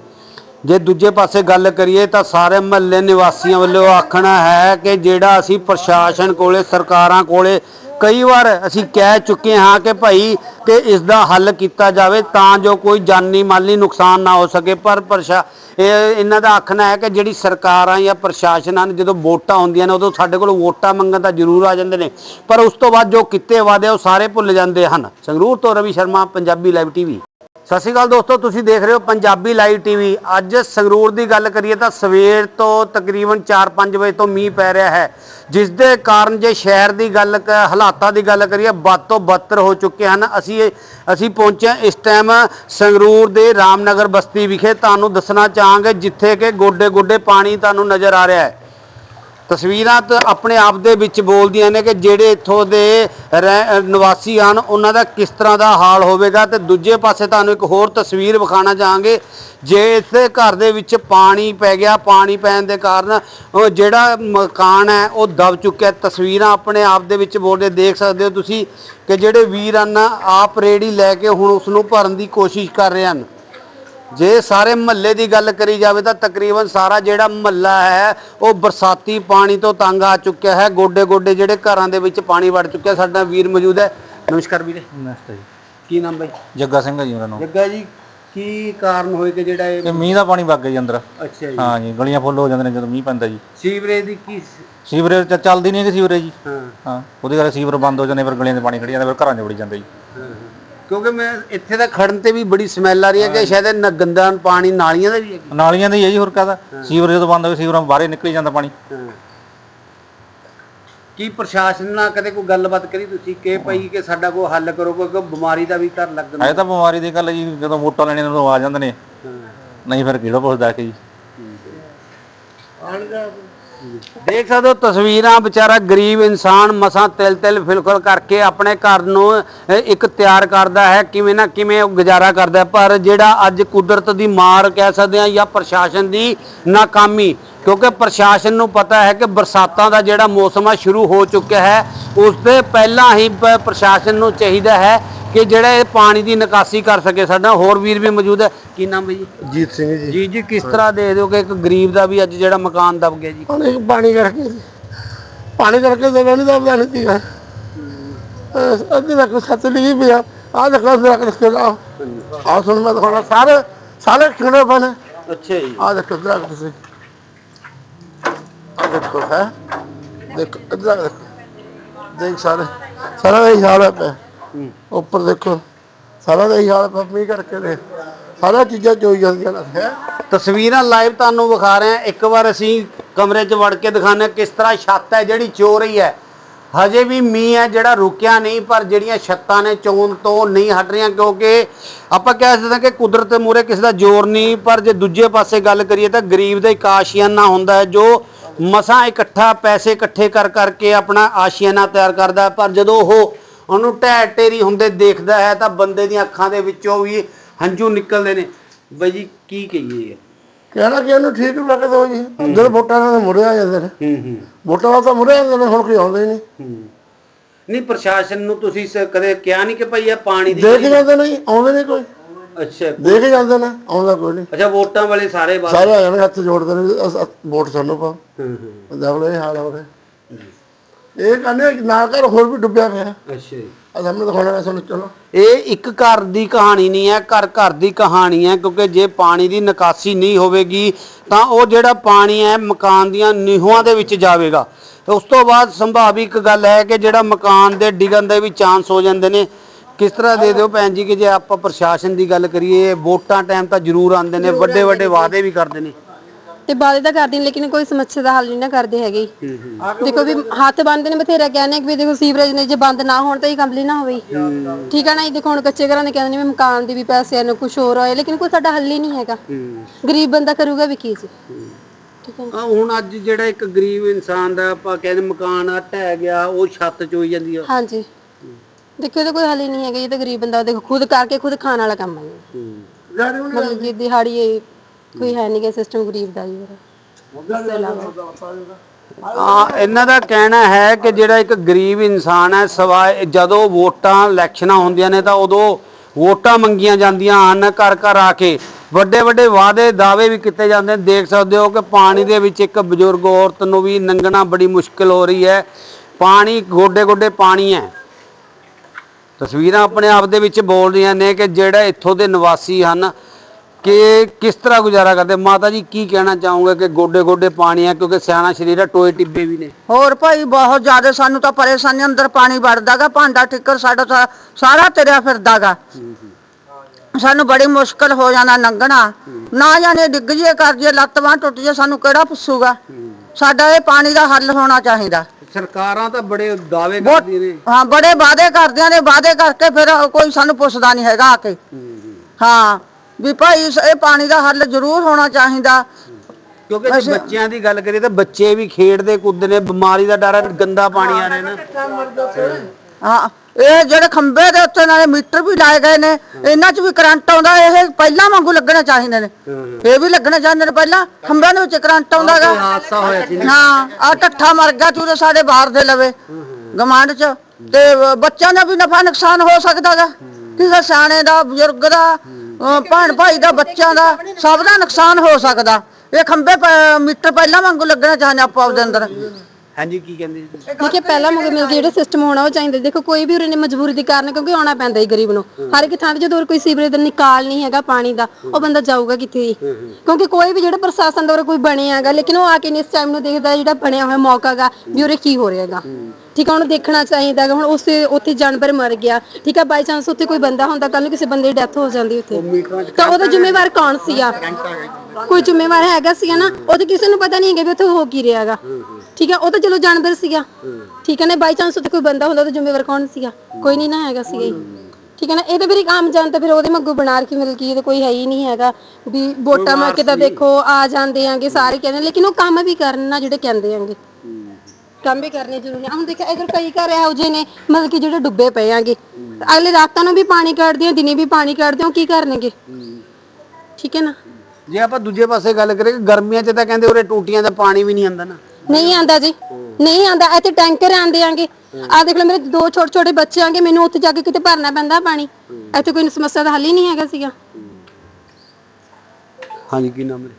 ਜੇ ਦੂਜੇ ਪਾਸੇ ਗੱਲ ਕਰੀਏ ਤਾਂ ਸਾਰੇ ਮਹੱਲੇ ਨਿਵਾਸੀਆਂ ਵੱਲੋਂ ਆਖਣਾ ਹੈ ਕਿ ਜਿਹੜਾ ਅਸੀਂ ਪ੍ਰਸ਼ਾਸਨ ਕੋਲੇ ਸਰਕਾਰਾਂ ਕੋਲੇ ਕਈ ਵਾਰ ਅਸੀਂ ਕਹਿ ਚੁੱਕੇ ਹਾਂ ਕਿ ਭਾਈ ਕਿ ਇਸ ਦਾ ਹੱਲ ਕੀਤਾ ਜਾਵੇ ਤਾਂ ਜੋ ਕੋਈ ਜਾਨੀ ਮਾਲੀ ਨੁਕਸਾਨ ਨਾ ਹੋ ਸਕੇ। ਪਰ ਪ੍ਰਸ਼ਾ ਇਹ ਇਹਨਾਂ ਦਾ ਆਖਣਾ ਹੈ ਕਿ ਜਿਹੜੀ ਸਰਕਾਰਾਂ ਜਾਂ ਪ੍ਰਸ਼ਾਸਨ ਹਨ ਜਦੋਂ ਵੋਟਾਂ ਹੁੰਦੀਆਂ ਨੇ, ਉਦੋਂ ਸਾਡੇ ਕੋਲ ਵੋਟਾਂ ਮੰਗਣ ਤਾਂ ਜ਼ਰੂਰ ਆ ਜਾਂਦੇ ਨੇ। ਪਰ ਉਸ ਤੋਂ ਬਾਅਦ ਜੋ ਕਿੱਤੇ ਵਾਦੇ ਉਹ ਸਾਰੇ ਭੁੱਲ ਜਾਂਦੇ ਹਨ। ਸੰਗਰੂਰ ਤੋਂ ਰਵੀ ਸ਼ਰਮਾ, ਪੰਜਾਬੀ ਲਾਈਵ ਟੀਵੀ ਸਤਿ ਸ਼੍ਰੀ ਅਕਾਲ ਦੋਸਤੋ, ਤੁਸੀਂ ਦੇਖ ਰਹੇ ਹੋ ਪੰਜਾਬੀ ਲਾਈਵ ਟੀਵੀ। ਅੱਜ ਸੰਗਰੂਰ ਦੀ ਗੱਲ ਕਰੀਏ ਤਾਂ ਸਵੇਰ ਤੋਂ ਤਕਰੀਬਨ 4-5 ਵਜੇ ਤੋਂ ਮੀਂਹ ਪੈ ਰਿਹਾ ਹੈ। ਜਿਸ ਦੇ ਕਾਰਨ ਜੇ ਸ਼ਹਿਰ ਦੀ ਗੱਲ ਕ- ਹਾਲਾਤਾਂ ਦੀ ਗੱਲ ਕਰੀਏ, ਵੱਧ ਤੋਂ ਬੱਤਰ ਹੋ ਚੁੱਕੇ ਹਨ। ਅਸੀਂ ਅਸੀਂ ਪਹੁੰਚੇ ਹਾਂ ਇਸ ਟਾਈਮ ਸੰਗਰੂਰ ਦੇ ਰਾਮਨਗਰ ਬਸਤੀ ਵਿਖੇ। ਤੁਹਾਨੂੰ ਦੱਸਣਾ ਚਾਹਾਂਗੇ ਜਿੱਥੇ ਕਿ ਗੋਡੇ ਗੋਡੇ ਪਾਣੀ ਤੁਹਾਨੂੰ ਨਜ਼ਰ ਆ ਰਿਹਾ ਹੈ। ਤਸਵੀਰਾਂ ਤਾਂ ਆਪਣੇ ਆਪ ਦੇ ਵਿੱਚ ਬੋਲਦੀਆਂ ਨੇ ਕਿ ਜਿਹੜੇ ਇੱਥੋਂ ਦੇ ਰਹਿ- ਨਿਵਾਸੀ ਹਨ, ਉਹਨਾਂ ਦਾ ਕਿਸ ਤਰ੍ਹਾਂ ਦਾ ਹਾਲ ਹੋਵੇਗਾ? ਤੇ ਦੂਜੇ ਪਾਸੇ ਤੁਹਾਨੂੰ ਇੱਕ ਹੋਰ ਤਸਵੀਰ ਵਿਖਾਣਾ ਚਾਹਾਂਗੇ, ਜੇ ਇੱਥੇ ਘਰ ਦੇ ਵਿੱਚ ਪਾਣੀ ਪੈ ਗਿਆ, ਪਾਣੀ ਪੈਣ ਦੇ ਕਾਰਨ, ਉਹ ਜਿਹੜਾ ਮਕਾਨ ਹੈ, ਉਹ ਦਬ ਚੁੱਕਿਆ। ਤਸਵੀਰਾਂ ਆਪਣੇ ਆਪ ਦੇ ਵਿੱਚ ਬੋਲਦੇ, ਦੇਖ ਸਕਦੇ ਹੋ ਤੁਸੀਂ ਕਿ ਜਿਹੜੇ ਵੀਰ ਹਨ, ਆਪ ਰੇੜੀ ਲੈ ਕੇ ਹੁਣ ਉਸ ਨੂੰ ਭਰਨ ਦੀ ਕੋਸ਼ਿਸ਼ ਕਰ ਰਹੇ ਹਨ। ਜੇ ਸਾਰੇ ਮਹੱਲੇ ਦੀ ਗੱਲ ਕਰੀ ਜਾਵੇ ਤਾਂ ਤਕਰੀਬਨ ਸਾਰਾ ਜਿਹੜਾ ਮਹੱਲਾ ਹੈ ਉਹ ਬਰਸਾਤੀ ਪਾਣੀ ਤੋਂ ਤੰਗ ਆ ਚੁੱਕਿਆ ਹੈ। ਗੋਡੇ ਗੋਡੇ ਜਿਹੜੇ ਘਰਾਂ ਦੇ ਵਿੱਚ ਪਾਣੀ ਵੜ ਚੁੱਕਿਆ। ਸਾਡਾ ਵੀਰ ਮੌਜੂਦ ਹੈ। ਨਮਸਕਾਰ ਵੀਰੇ। ਨਮਸਤੇ ਜੀ। ਕੀ ਨਾਮ ਬਾਈ? ਜੱਗਾ ਸਿੰਘ ਜੀ ਮੇਰਾ ਨਾਮ। ਜੱਗਾ ਜੀ ਕੀ ਕਾਰਨ ਹੋਏ ਕਿ ਜਿਹੜਾ ਇਹ ਤੇ ਮੀਂਹ ਦਾ ਪਾਣੀ ਵਗ ਗਿਆ ਜੀ ਅੰਦਰ। ਅੱਛਾ ਜੀ। ਹਾਂ ਜੀ ਗਲੀਆਂ ਫੁੱਲ ਹੋ ਜਾਂਦੇ ਨੇ ਜਦੋਂ ਮੀਂਹ ਪੈਂਦਾ ਜੀ। ਸੀਵਰੇਜ ਦੀ ਕੀ ਸੀਵਰੇਜ ਚ ਚੱਲਦੀ ਨਹੀਂ ਕਿ ਸੀਵਰੇਜ ਜੀ। ਹਾਂ। ਉਹਦੇ ਕਰਕੇ ਸੀਵਰ ਬੰਦ ਹੋ ਜਾਂਦੇ ਫਿਰ ਗਲੀਆਂ 'ਚ ਪਾਣੀ ਖੜੀ ਜਾਂਦਾ ਫਿਰ ਘਰਾਂ 'ਚ ਵੜੀ ਜਾਂਦਾ ਜੀ। ਹਾਂ। ਕਿਉਂਕਿ ਮੈਂ ਇੱਥੇ ਤਾਂ ਖੜਨ ਤੇ ਵੀ ਬੜੀ ਸਮੈਲ ਆ ਰਹੀ ਹੈ ਕਿ ਸ਼ਾਇਦ ਇਹ ਨ- ਗੰਦਾ ਪਾਣੀ ਨਾਲੀਆਂ ਦਾ ਵੀ ਹੈ ਨਾਲੀਆਂ ਦੀ ਹੈ ਜੀ ਹੋਰ ਕਾਹਦਾ? ਸੀਵਰ ਜਦੋਂ ਬੰਦ ਹੋਵੇ ਸੀਵਰਾਂ ਬਾਹਰ ਨਿਕਲੀ ਜਾਂਦਾ ਪਾਣੀ। ਕੀ ਪ੍ਰਸ਼ਾਸਨ ਨਾਲ ਕਦੇ ਕੋਈ ਗੱਲਬਾਤ ਕਰੀ ਤੁਸੀਂ? ਕਿ ਭਾਈ ਕਿ ਸਾਡਾ ਕੋਈ ਹੱਲ ਕਰੋ ਕਿਉਂਕਿ ਬਿਮਾਰੀ ਦਾ ਵੀ ਘਰ ਲੱਗਣ। ਐ ਤਾਂ ਬਿਮਾਰੀ ਦੀ ਗੱਲ ਹੈ ਜੀ ਜਦੋਂ ਵੋਟਾਂ ਲੈਣੇ ਨੂੰ ਉਦੋਂ ਆ ਜਾਂਦੇ ਨੇ। ਨਹੀਂ ਫਿਰ ਕਿਹੜਾ ਪੁੱਛਦਾ ਕਿ ਜੀ। ਦੇਖ ਸਕਦੇ ਹੋ ਤਸਵੀਰਾਂ ਵਿਚਾਰਾ ਗਰੀਬ ਇਨਸਾਨ ਮਸਾਂ ਤਿਲ ਤਿਲ ਫਿਲਫਲ ਕਰਕੇ ਆਪਣੇ ਘਰ ਨੂੰ ਇੱਕ ਤਿਆਰ ਕਰਦਾ ਹੈ, ਕਿਵੇਂ ਨਾ ਕਿਵੇਂ ਉਹ ਗੁਜ਼ਾਰਾ ਕਰਦਾ ਪਰ ਜਿਹੜਾ ਅੱਜ ਕੁਦਰਤ ਦੀ ਮਾਰ ਕਹਿ ਸਕਦੇ ਹਾਂ ਜਾਂ ਪ੍ਰਸ਼ਾਸਨ ਦੀ ਨਾਕਾਮੀ, ਕਿਉਂਕਿ ਪ੍ਰਸ਼ਾਸਨ ਨੂੰ ਪਤਾ ਹੈ ਕਿ ਬਰਸਾਤਾਂ ਦਾ ਜਿਹੜਾ ਮੌਸਮ ਆ, ਸ਼ੁਰੂ ਹੋ ਚੁੱਕਿਆ ਹੈ। ਉਸ 'ਤੇ ਪਹਿਲਾਂ ਹੀ ਪ- ਪ੍ਰਸ਼ਾਸਨ ਨੂੰ ਚਾਹੀਦਾ ਹੈ ਕਿ ਜਿਹੜਾ ਇਹ ਪਾਣੀ ਦੀ ਨਿਕਾਸੀ ਕਰ ਸਕੇ। ਸਾਡਾ ਹੋਰ ਵੀਰ ਵੀ ਮੌਜੂਦ ਹੈ। ਕੀ ਨਾਮ ਹੈ ਜੀ? ਜੀਤ ਸਿੰਘ ਜੀ। ਜੀ ਜੀ ਕਿਸ ਤਰ੍ਹਾਂ ਦੇ ਦਿਓ ਕਿ ਇੱਕ ਗਰੀਬ ਦਾ ਵੀ ਅੱਜ ਜਿਹੜਾ ਮਕਾਨ ਦਬ ਗਿਆ ਜੀ? ਪਾਣੀ ਪਾਣੀ ਕਰਕੇ ਪਾਣੀ ਕਰਕੇ ਤਾਂ ਨਹੀਂ ਦਬਦਾ ਨਹੀਂ ਸੀਗਾ ਅੱਧੀ ਤੱਕ ਸੱਤ ਲਿਖੀ ਪਿਆ ਆ। ਦੇਖੋ ਦਰਖਤ ਦੇਖੋ ਆ ਆ ਸੁਣ ਮੈਂ ਦਿਖਾਉਣਾ। ਸਾਰੇ ਸਾਰੇ ਖਿੰਡੇ ਬਣੇ? ਅੱਛਾ ਜੀ। ਆ ਦੇਖੋ ਦਰਖਤ ਤੁਸੀਂ। ਆ ਦੇਖੋ ਹੈ। ਦੇਖੋ ਇਧਰ ਦੇਖੋ ਦੇਖ ਸਾਰੇ। ਸਾਰਾ ਇਹ ਹਾਲ ਹੈ ਉੱਪਰ ਦੇਖੋ, ਸਾਰਾ ਦਾ ਇਹ ਹਾਲ ਹੈ ਕਰਕੇ ਦੇ ਸਾਰਾ ਚੀਜ਼ਾਂ ਚੋਈ ਜਾਂਦੀਆਂ ਨੇ। ਹੈ? ਤਸਵੀਰਾਂ ਲਾਈਵ ਤੁਹਾਨੂੰ ਵਿਖਾ ਰਹੇ ਹਾਂ। ਇੱਕ ਵਾਰ ਅਸੀਂ ਕਮਰੇ 'ਚ ਵੜ ਕੇ ਦਿਖਾਉਂਦੇ ਕਿਸ ਤਰ੍ਹਾਂ ਛੱਤ ਹੈ, ਜਿਹੜੀ ਚੋ ਰਹੀ ਹੈ। ਹਜੇ ਵੀ ਮੀਂਹ ਹੈ, ਜਿਹੜਾ ਰੁਕਿਆ ਨਹੀਂ, ਪਰ ਜਿਹੜੀਆਂ ਛੱਤਾਂ ਨੇ ਚੋਣ ਤੋਂ ਨਹੀਂ ਹਟ ਰਹੀਆਂ, ਕਿਉਂਕਿ ਆਪਾਂ ਕਹਿ ਸਕਦੇ ਹਾਂ ਕਿ ਕੁਦਰਤ ਦੇ ਮੂਹਰੇ ਕਿਸੇ ਦਾ ਜ਼ੋਰ ਨਹੀਂ। ਪਰ ਜੇ ਦੂਜੇ ਪਾਸੇ ਗੱਲ ਕਰੀਏ ਤਾਂ ਗਰੀਬ ਦਾ ਇੱਕ ਆਸ਼ੀਆਨਾ ਹੁੰਦਾ ਹੈ, ਜੋ ਮਸਾਂ ਇਕੱਠਾ ਪੈਸੇ ਇਕੱਠੇ ਕਰ ਕਰਕੇ ਆਪਣਾ ਆਸ਼ੀਆਨਾ ਤਿਆਰ ਕਰਦਾ ਹੈ। ਪਰ ਜਦੋਂ ਉਹ ਉਹਨੂੰ ਢਹਿ ਢੇਰੀ ਹੁੰਦੇ ਦੇਖਦਾ ਹੈ ਤਾਂ ਬੰਦੇ ਦੀਆਂ ਅੱਖਾਂ ਦੇ ਵਿੱਚੋਂ ਵੀ ਹੰਝੂ ਨਿਕਲਦੇ ਨੇ। ਬਈ ਜੀ ਕੀ ਕਹੀਏ? ਕਹਿਣਾ ਕਿ ਇਹਨੂੰ ਠੀਕ ਲੱਗ ਦੋ ਜੀ। ਜਦੋਂ ਵੋਟਾਂ ਨਾਲ ਮੁਰੇ ਆ ਜਾਂਦੇ ਨੇ ਹੂੰ ਹੂੰ। ਵੋਟਾਂ ਨਾਲ ਤਾਂ ਮੁਰੇ ਆ ਜਾਂਦੇ ਨੇ ਹੁਣ ਕੋਈ ਆਉਂਦੇ ਨਹੀਂ। ਹੂੰ। ਨਹੀਂ ਪ੍ਰਸ਼ਾਸਨ ਨੂੰ ਤੁਸੀਂ ਸ- ਕਦੇ ਕਿਹਾ ਨਹੀਂ ਕਿ ਭਈ ਇਹ ਪਾਣੀ ਦੀ ਦੇਖ ਜਾਂਦੇ ਨਹੀਂ ਆਉਂਦੇ ਨਹੀਂ ਕੋਈ? ਅੱਛਾ ਦੇਖ ਜਾਂਦੇ ਨੇ ਆਉਂਦਾ ਕੋਈ ਨਹੀਂ। ਅੱਛਾ ਵੋਟਾਂ ਵਾਲੇ ਸਾਰੇ ਬਾਹਰ ਸਾਰੇ ਆ ਜਾਣਗੇ ਹੱਥ ਜੋੜਦੇ ਨੇ ਅਸ- ਵੋਟ ਸਾਨੂੰ ਪਾਓ। ਹੂੰ ਹੂੰ। ਦੇਖ ਲਓ ਇਹ ਹਾਲ ਹੋ। ਰਿਹਾ ਇਹ ਕਹਿੰਦੇ ਨਾ ਕਰ ਹੋਰ ਵੀ ਡੁੱਬਿਆ ਪਿਆ। ਅੱਛਾ ਜੀ। ਆ ਸਾਹਮਣੇ ਦਿਖਾਉਣਾ ਸਾਨੂੰ ਚਲੋ। ਇਹ ਇੱਕ ਘਰ ਦੀ ਕਹਾਣੀ ਨਹੀਂ ਹੈ ਘਰ ਘਰ ਦੀ ਕਹਾਣੀ ਹੈ ਕਿਉਂਕਿ ਜੇ ਪਾਣੀ ਦੀ ਨਿਕਾਸੀ ਨਹੀਂ ਹੋਵੇਗੀ ਤਾਂ ਉਹ ਜਿਹੜਾ ਪਾਣੀ ਹੈ ਮਕਾਨ ਦੀਆਂ ਨੀਹਾਂ ਦੇ ਵਿੱਚ ਜਾਵੇਗਾ। ਉਸ ਤੋਂ ਬਾਅਦ ਸੰਭਾਵਿਕ ਗੱਲ ਹੈ ਕਿ ਜਿਹੜਾ ਮਕਾਨ ਦੇ ਡਿੱਗਣ ਦੇ ਵੀ ਚਾਂਸ ਹੋ ਜਾਂਦੇ ਨੇ। ਕਿਸ ਤਰ੍ਹਾਂ ਦੇ ਦਿਓ ਭੈਣ ਜੀ ਕਿ ਜੇ ਆਪਾਂ ਪ੍ਰਸ਼ਾਸਨ ਦੀ ਗੱਲ ਕਰੀਏ ਵੋਟਾਂ ਟਾਈਮ ਤਾਂ ਜ਼ਰੂਰ ਆਉਂਦੇ ਨੇ ਵੱਡੇ ਵੱਡੇ ਵਾਅਦੇ ਵੀ ਕਰਦੇ ਨੇ। ਤੇ ਵਾਅਦੇ ਤਾਂ ਕਰਦੇ ਨੇ ਲੇਕਿਨ ਕੋਈ ਸਮੱਸਿਆ ਦਾ ਹੱਲ ਨਹੀਂ ਨਾ ਕਰਦੇ ਹੈਗੇ। ਦੇਖੋ ਵੀ ਹੱਥ ਬੰਨਦੇ ਨੇ ਬਥੇਰਾ ਕਹਿੰਦੇ ਕਿ ਵੀ ਦੇਖੋ ਸੀਵਰੇਜ ਨੇ ਜੇ ਬੰਦ ਨਾ ਹੋਣ ਤਾਂ ਇਹ ਕੰਪਲੀ ਨਾ ਹੋਵੇ। ਠੀਕ ਹੈ ਨਾ ਜੀ ਦੇਖੋ ਹੁਣ ਕੱਚੇ ਘਰਾਂ ਦੇ ਕਹਿੰਦੇ ਨੇ ਵੀ ਮਕਾਨ ਦੀ ਵੀ ਪੈਸੇ ਨੇ ਕੁਝ ਹੋਰ ਹੋਏ ਲੇਕਿਨ ਕੋਈ ਸਾਡਾ ਹੱਲ ਹੀ ਨਹੀਂ ਹੈਗਾ। ਗਰੀਬ ਬੰਦਾ ਕਰੂਗਾ ਵੀ ਕੀ ਜੀ। ਆ ਹੁਣ ਅੱਜ ਜਿਹੜਾ ਇੱਕ ਗਰੀਬ ਇਨਸਾਨ ਦਾ ਆਪਾਂ ਕਹਿੰਦੇ ਮਕਾਨ ਆ ਢਹਿ ਗਿਆ ਉਹ ਛੱਤ ਚੋਈ ਜਾਂਦੀ ਆ। ਹਾਂਜੀ। ਦੇਖੋ ਇਹਦਾ ਕੋਈ ਹੱਲ ਹੀ ਨਹੀਂ ਹੈਗਾ ਇਹ ਤਾਂ ਗਰੀਬ ਬੰਦਾ ਦੇਖੋ ਖੁਦ ਕਰਕੇ ਖੁਦ ਖਾਣ ਵਾਲਾ ਕੰਮ ਹੈ। ਇਹ। ਮਤਲਬ ਕਿ ਦਿਹਾੜੀ ਇਹ ਕੋਈ ਹੈ ਨਹੀਂ ਗਾ ਸਿਸਟਮ ਗਰੀਬ ਦਾ ਜੀ ਆ ਇਹਨਾਂ ਦਾ ਕਹਿਣਾ ਹੈ ਕਿ ਜਿਹੜਾ ਇੱਕ ਗਰੀਬ ਇਨਸਾਨ ਹੈ ਸਵਾਏ ਜਦੋਂ ਵੋਟਾਂ ਇਲੈਕਸ਼ਨਾਂ ਹੁੰਦੀਆਂ ਨੇ ਤਾਂ ਉਦੋਂ ਵੋਟਾਂ ਮੰਗੀਆਂ ਜਾਂਦੀਆਂ ਹਨ ਘਰ ਘਰ ਆ ਕੇ। ਵੱਡੇ ਵੱਡੇ ਵਾਅਦੇ ਦਾਅਵੇ ਵੀ ਕੀਤੇ ਜਾਂਦੇ ਨੇ। ਦੇਖ ਸਕਦੇ ਹੋ ਕਿ ਪਾਣੀ ਦੇ ਵਿੱਚ ਇੱਕ ਬਜ਼ੁਰਗ ਔਰਤ ਨੂੰ ਵੀ ਲੰਘਣਾ ਬੜੀ ਮੁਸ਼ਕਲ ਹੋ ਰਹੀ ਹੈ। ਪਾਣੀ ਗੋਡੇ ਗੋਡੇ ਪਾਣੀ ਹੈ। ਤਸਵੀਰਾਂ ਆਪਣੇ ਆਪ ਦੇ ਵਿੱਚ ਬੋਲ ਰਹੀਆਂ ਨੇ ਕਿ ਜਿਹੜਾ ਇੱਥੋਂ ਦੇ ਨਿਵਾਸੀ ਹਨ ਕਿ ਕਿਸ ਤਰ੍ਹਾਂ ਗੁਜ਼ਾਰਾ ਕਰਦੇ? ਮਾਤਾ ਜੀ ਕੀ ਕਹਿਣਾ ਚਾਹੋਗੇ ਕਿ ਗੋਡੇ ਗੋਡੇ ਪਾਣੀ ਹੈ ਕਿਉਂਕਿ ਸਿਆਣਾ ਸਰੀਰ ਹੈ ਟੋਏ ਟਿੱਬੇ ਵੀ ਨੇ। ਹੋਰ ਭਾਈ ਬਹੁਤ ਜ਼ਿਆਦਾ ਸਾਨੂੰ ਤਾਂ ਪਰੇਸ਼ਾਨੀ ਅੰਦਰ ਪਾਣੀ ਵੜਦਾਗਾ ਭਾਂਡਾ ਠਿੱਕਰ ਸਾਡਾ ਸਾ- ਸਾਰਾ ਤੇਰਿਆ ਫਿਰਦਾਗਾ। ਸਾਨੂੰ ਬੜੀ ਮੁਸ਼ਕਲ ਹੋ ਜਾਣਾ ਲੰਘਣਾ। ਨਾ ਜਾਣੇ ਡਿੱਗ ਜੇ ਕਰ ਜੇ ਲੱਤ ਬਾਂਹ ਟੁੱਟ ਜੇ ਸਾਨੂੰ ਕਿਹੜਾ ਪੁੱਛੂਗਾ? ਸਾਡਾ ਇਹ ਪਾਣੀ ਦਾ ਹੱਲ ਹੋਣਾ ਚਾਹੀਦਾ। ਸਰਕਾਰਾਂ ਤਾਂ ਬੜੇ ਦਾਅਵੇ ਕਰਦੀਆਂ ਨੇ। ਹਾਂ ਬੜੇ ਵਾਅਦੇ ਕਰਦਿਆਂ ਨੇ ਵਾਅਦੇ ਕਰਕੇ ਫਿਰ ਕੋਈ ਸਾਨੂੰ ਪੁੱਛਦਾ ਨਹੀਂ ਹੈਗਾ ਆ ਕੇ। ਹਾਂ ਵੀ ਭਾਈ ਇਸ- ਇਹ ਪਾਣੀ ਦਾ ਹੱਲ ਜ਼ਰੂਰ ਹੋਣਾ ਚਾਹੀਦਾ। ਕਿਉਂਕਿ ਜੇ ਬੱਚਿਆਂ ਦੀ ਗੱਲ ਕਰੀਏ ਤਾਂ ਬੱਚੇ ਵੀ ਖੇਡਦੇ ਕੁੱਦਦੇ ਨੇ ਬਿਮਾਰੀ ਦਾ ਡਰ ਹੈ ਗੰਦਾ ਪਾਣੀ ਆ ਰਿਹਾ ਨਾ। ਹਾਂ ਇਹ ਜਿਹੜੇ ਖੰਬੇ ਦੇ ਉੱਤੇ ਨਾਲੇ ਮੀਟਰ ਵੀ ਲਾਏ ਗਏ ਨੇ ਇਹਨਾਂ 'ਚ ਵੀ ਕਰੰਟ ਆਉਂਦਾ ਇਹ ਪਹਿਲਾਂ ਵਾਂਗੂ ਲੱਗਣੇ ਚਾਹੀਦੇ ਨੇ। ਇਹ ਵੀ ਲੱਗਣੇ ਚਾਹੀਦੇ ਨੇ ਪਹਿਲਾਂ ਖੰਬਿਆਂ ਦੇ ਵਿੱਚ ਕਰੰਟ ਆਉਂਦਾਗਾ ਹਾਦਸਾ ਹੋਇਆ ਸੀ ਹਾਂ ਆ ਟੱਠਾ ਮਰ ਗਿਆ ਤੂੰ ਸਾਡੇ ਬਾਹਰ ਦੇ ਲਵੇ ਗਮਾਂਡ 'ਚ। ਤੇ ਬੱਚਿਆਂ ਦਾ ਵੀ ਨਫਾ ਨੁਕਸਾਨ ਹੋ ਸਕਦਾਗਾ ਕਿਸੇ ਸਿਆਣੇ ਦਾ ਬਜ਼ੁਰਗ ਦਾ ਅਹ ਭੈਣ ਭਾਈ ਦਾ ਬੱਚਿਆਂ ਦਾ ਸਭ ਦਾ ਨੁਕਸਾਨ ਹੋ ਸਕਦਾ। ਇਹ ਖੰਬੇ ਪ- ਮੀਟਰ ਪਹਿਲਾਂ ਵਾਂਗੂ ਲੱਗਣਾ ਚਾਹੀਦੇ ਆਪਾਂ ਆਪਦੇ ਅੰਦਰ। ਹਾਂਜੀ ਕੀ ਕਹਿੰਦੇ ਜੀ? ਤੁਸੀਂ? ਦੇਖਿਏ ਪਹਿਲਾਂ ਮੁਗੇ ਮਿਲ ਜਿਹੜਾ ਸਿਸਟਮ ਹੋਣਾ ਉਹ ਚਾਹੀਦਾ। ਦੇਖੋ ਕੋਈ ਵੀ ਉਰੇ ਨੇ ਮਜਬੂਰੀ ਦੇ ਕਾਰਨ ਕਿਉਂਕਿ ਆਉਣਾ ਪੈਂਦਾ ਹੀ ਗਰੀਬ ਨੂੰ। ਹਰ ਇੱਕ ਥਾਂ ਤੇ ਜਦੋਂ ਕੋਈ ਸੀਵਰੇਜ ਦਾ ਨਿਕਾਲ ਨਹੀਂ ਹੈਗਾ ਪਾਣੀ ਦਾ ਉਹ ਬੰਦਾ ਜਾਊਗਾ ਕਿੱਥੇ ਜੀ? ਕਿਉਂਕਿ ਕੋਈ ਵੀ ਜਿਹੜਾ ਪ੍ਰਸ਼ਾਸਨ ਦਾ ਉਰੇ ਕੋਈ ਬਣਿਆ ਹੈਗਾ ਲੇਕਿਨ ਉਹ ਆ ਕੇ ਨਹੀਂ ਇਸ ਟਾਈਮ ਨੂੰ ਦੇਖਦਾ ਜਿਹੜਾ ਬਣਿਆ ਹੋਇਆ ਮੌਕਾ ਗਾ ਵੀ ਉਰੇ ਕੀ ਹੋ ਰਿਹਾ ਹੈਗਾ। ਠੀਕ ਆ ਉਹਨੂੰ ਦੇਖਣਾ ਚਾਹੀਦਾ ਹੁਣ ਉਸੇ ਉੱਥੇ ਜਾਨਵਰ ਮਰ ਗਿਆ। ਠੀਕ ਆ ਬਾਈ ਚਾਂਸ ਉੱਥੇ ਕੋਈ ਬੰਦਾ ਹੁੰਦਾ ਕੱਲ ਨੂੰ ਕਿਸੇ ਬੰਦੇ ਦੀ ਡੈਥ ਹੋ ਜਾਂਦੀ ਉੱਥੇ। ਤਾਂ ਉਹਦਾ ਜ਼ਿੰਮੇਵਾਰ ਕੌਣ ਸੀਗਾ? ਕੋਈ ਜ਼ਿੰਮੇਵਾਰ ਹੈਗਾ ਸੀਗਾ ਨਾ ਉਹ ਤੇ ਕਿਸੇ ਨੂੰ ਪਤਾ ਨਹੀਂ ਹੈਗਾ ਵੀ ਉੱਥੇ ਹੋ ਕੀ ਰਿਹਾ ਹੈਗਾ। ਠੀਕ ਹੈ ਉਹ ਤਾਂ ਚਲੋ ਜਾਨਵਰ ਸੀਗਾ। ਠੀਕ ਹੈ ਨਾ ਬਾਈ ਚਾਂਸ ਉੱਥੇ ਕੋਈ ਬੰਦਾ ਹੁੰਦਾ ਤਾਂ ਜ਼ਿੰਮੇਵਾਰ ਕੌਣ ਸੀਗਾ? ਕੋਈ ਨਹੀਂ ਨਾ ਹੈਗਾ ਸੀਗਾ ਜੀ। ਠੀਕ ਹੈ ਨਾ ਇਹ ਤਾਂ ਫਿਰ ਇੱਕ ਆਮ ਜਨਤਾ ਫਿਰ ਉਹਦੇ ਮੱਗੂ ਬਣਾ ਕੇ ਮਿਲ ਗਈ ਇਹ ਤਾਂ ਕੋਈ ਹੈ ਹੀ ਨਹੀਂ ਹੈਗਾ। ਵੀ ਵੋਟਾਂ ਮਾ ਕੇ ਤਾਂ ਦੇਖੋ ਆ ਜਾਂਦੇ ਆਂਗੇ ਸਾਰੇ ਕਹਿੰਦੇ ਲੇਕਿਨ ਉਹ ਕੰਮ ਵੀ ਕਰਨ ਨਾ ਜਿਹੜੇ ਕਹਿੰਦੇ ਆਂਗੇ। ਕੰਮ ਵੀ ਕਰਨੇ ਜ਼ਰੂਰੀ ਨੇ। ਹੁਣ ਦੇਖਿਆ ਇਧਰ ਕਈ ਘਰ ਇਹੋ ਜਿਹੇ ਨੇ ਮਤਲਬ ਕਿ ਜਿਹੜੇ ਡੁੱਬੇ ਪਏ ਆਂਗੇ। ਅਗਲੇ ਰਾਤਾਂ ਨੂੰ ਵੀ ਪਾਣੀ ਕੱਢਦੇ ਆ ਦਿਨੇ ਵੀ ਪਾਣੀ ਕੱਢਦੇ ਆ ਉਹ ਕੀ ਕਰਨਗੇ? ਠੀਕ ਹੈ ਨਾ? ਜੇ ਆਪਾਂ ਦੂਜੇ ਪਾਸੇ ਗੱਲ ਕਰੀਏ ਗਰਮੀਆਂ 'ਚ ਤਾਂ ਕਹਿੰਦੇ ਉਰੇ ਟੂਟੀਆਂ ਦਾ ਪਾਣੀ ਵੀ ਨਹੀਂ ਆਉਂਦਾ ਨਾ। ਨਹੀਂ ਆਂਦਾ ਜੀ। ਨਹੀਂ ਆਂਦਾ। ਇੱਥੇ ਟੈਂਕਰ ਆਂਦੇ ਆਂਗੇ। ਆ ਦੇਖ ਲਓ ਮੇਰੇ ਦੋ ਛੋਟੇ ਛੋਟੇ ਬੱਚੇ ਆਂਗੇ। ਮੈਨੂੰ ਉੱਥੇ ਜਾ ਕੇ ਕਿਤੇ ਭਰਨਾ ਪੈਂਦਾ ਪਾਣੀ। ਇੱਥੇ ਕੋਈ ਸਮੱਸਿਆ ਦਾ ਹੱਲ ਹੀ ਨਹੀਂ ਹੈਗਾ ਸੀਗਾ। ਹਾਂਜੀ ਕੀ ਨਾਮ ਹੈ?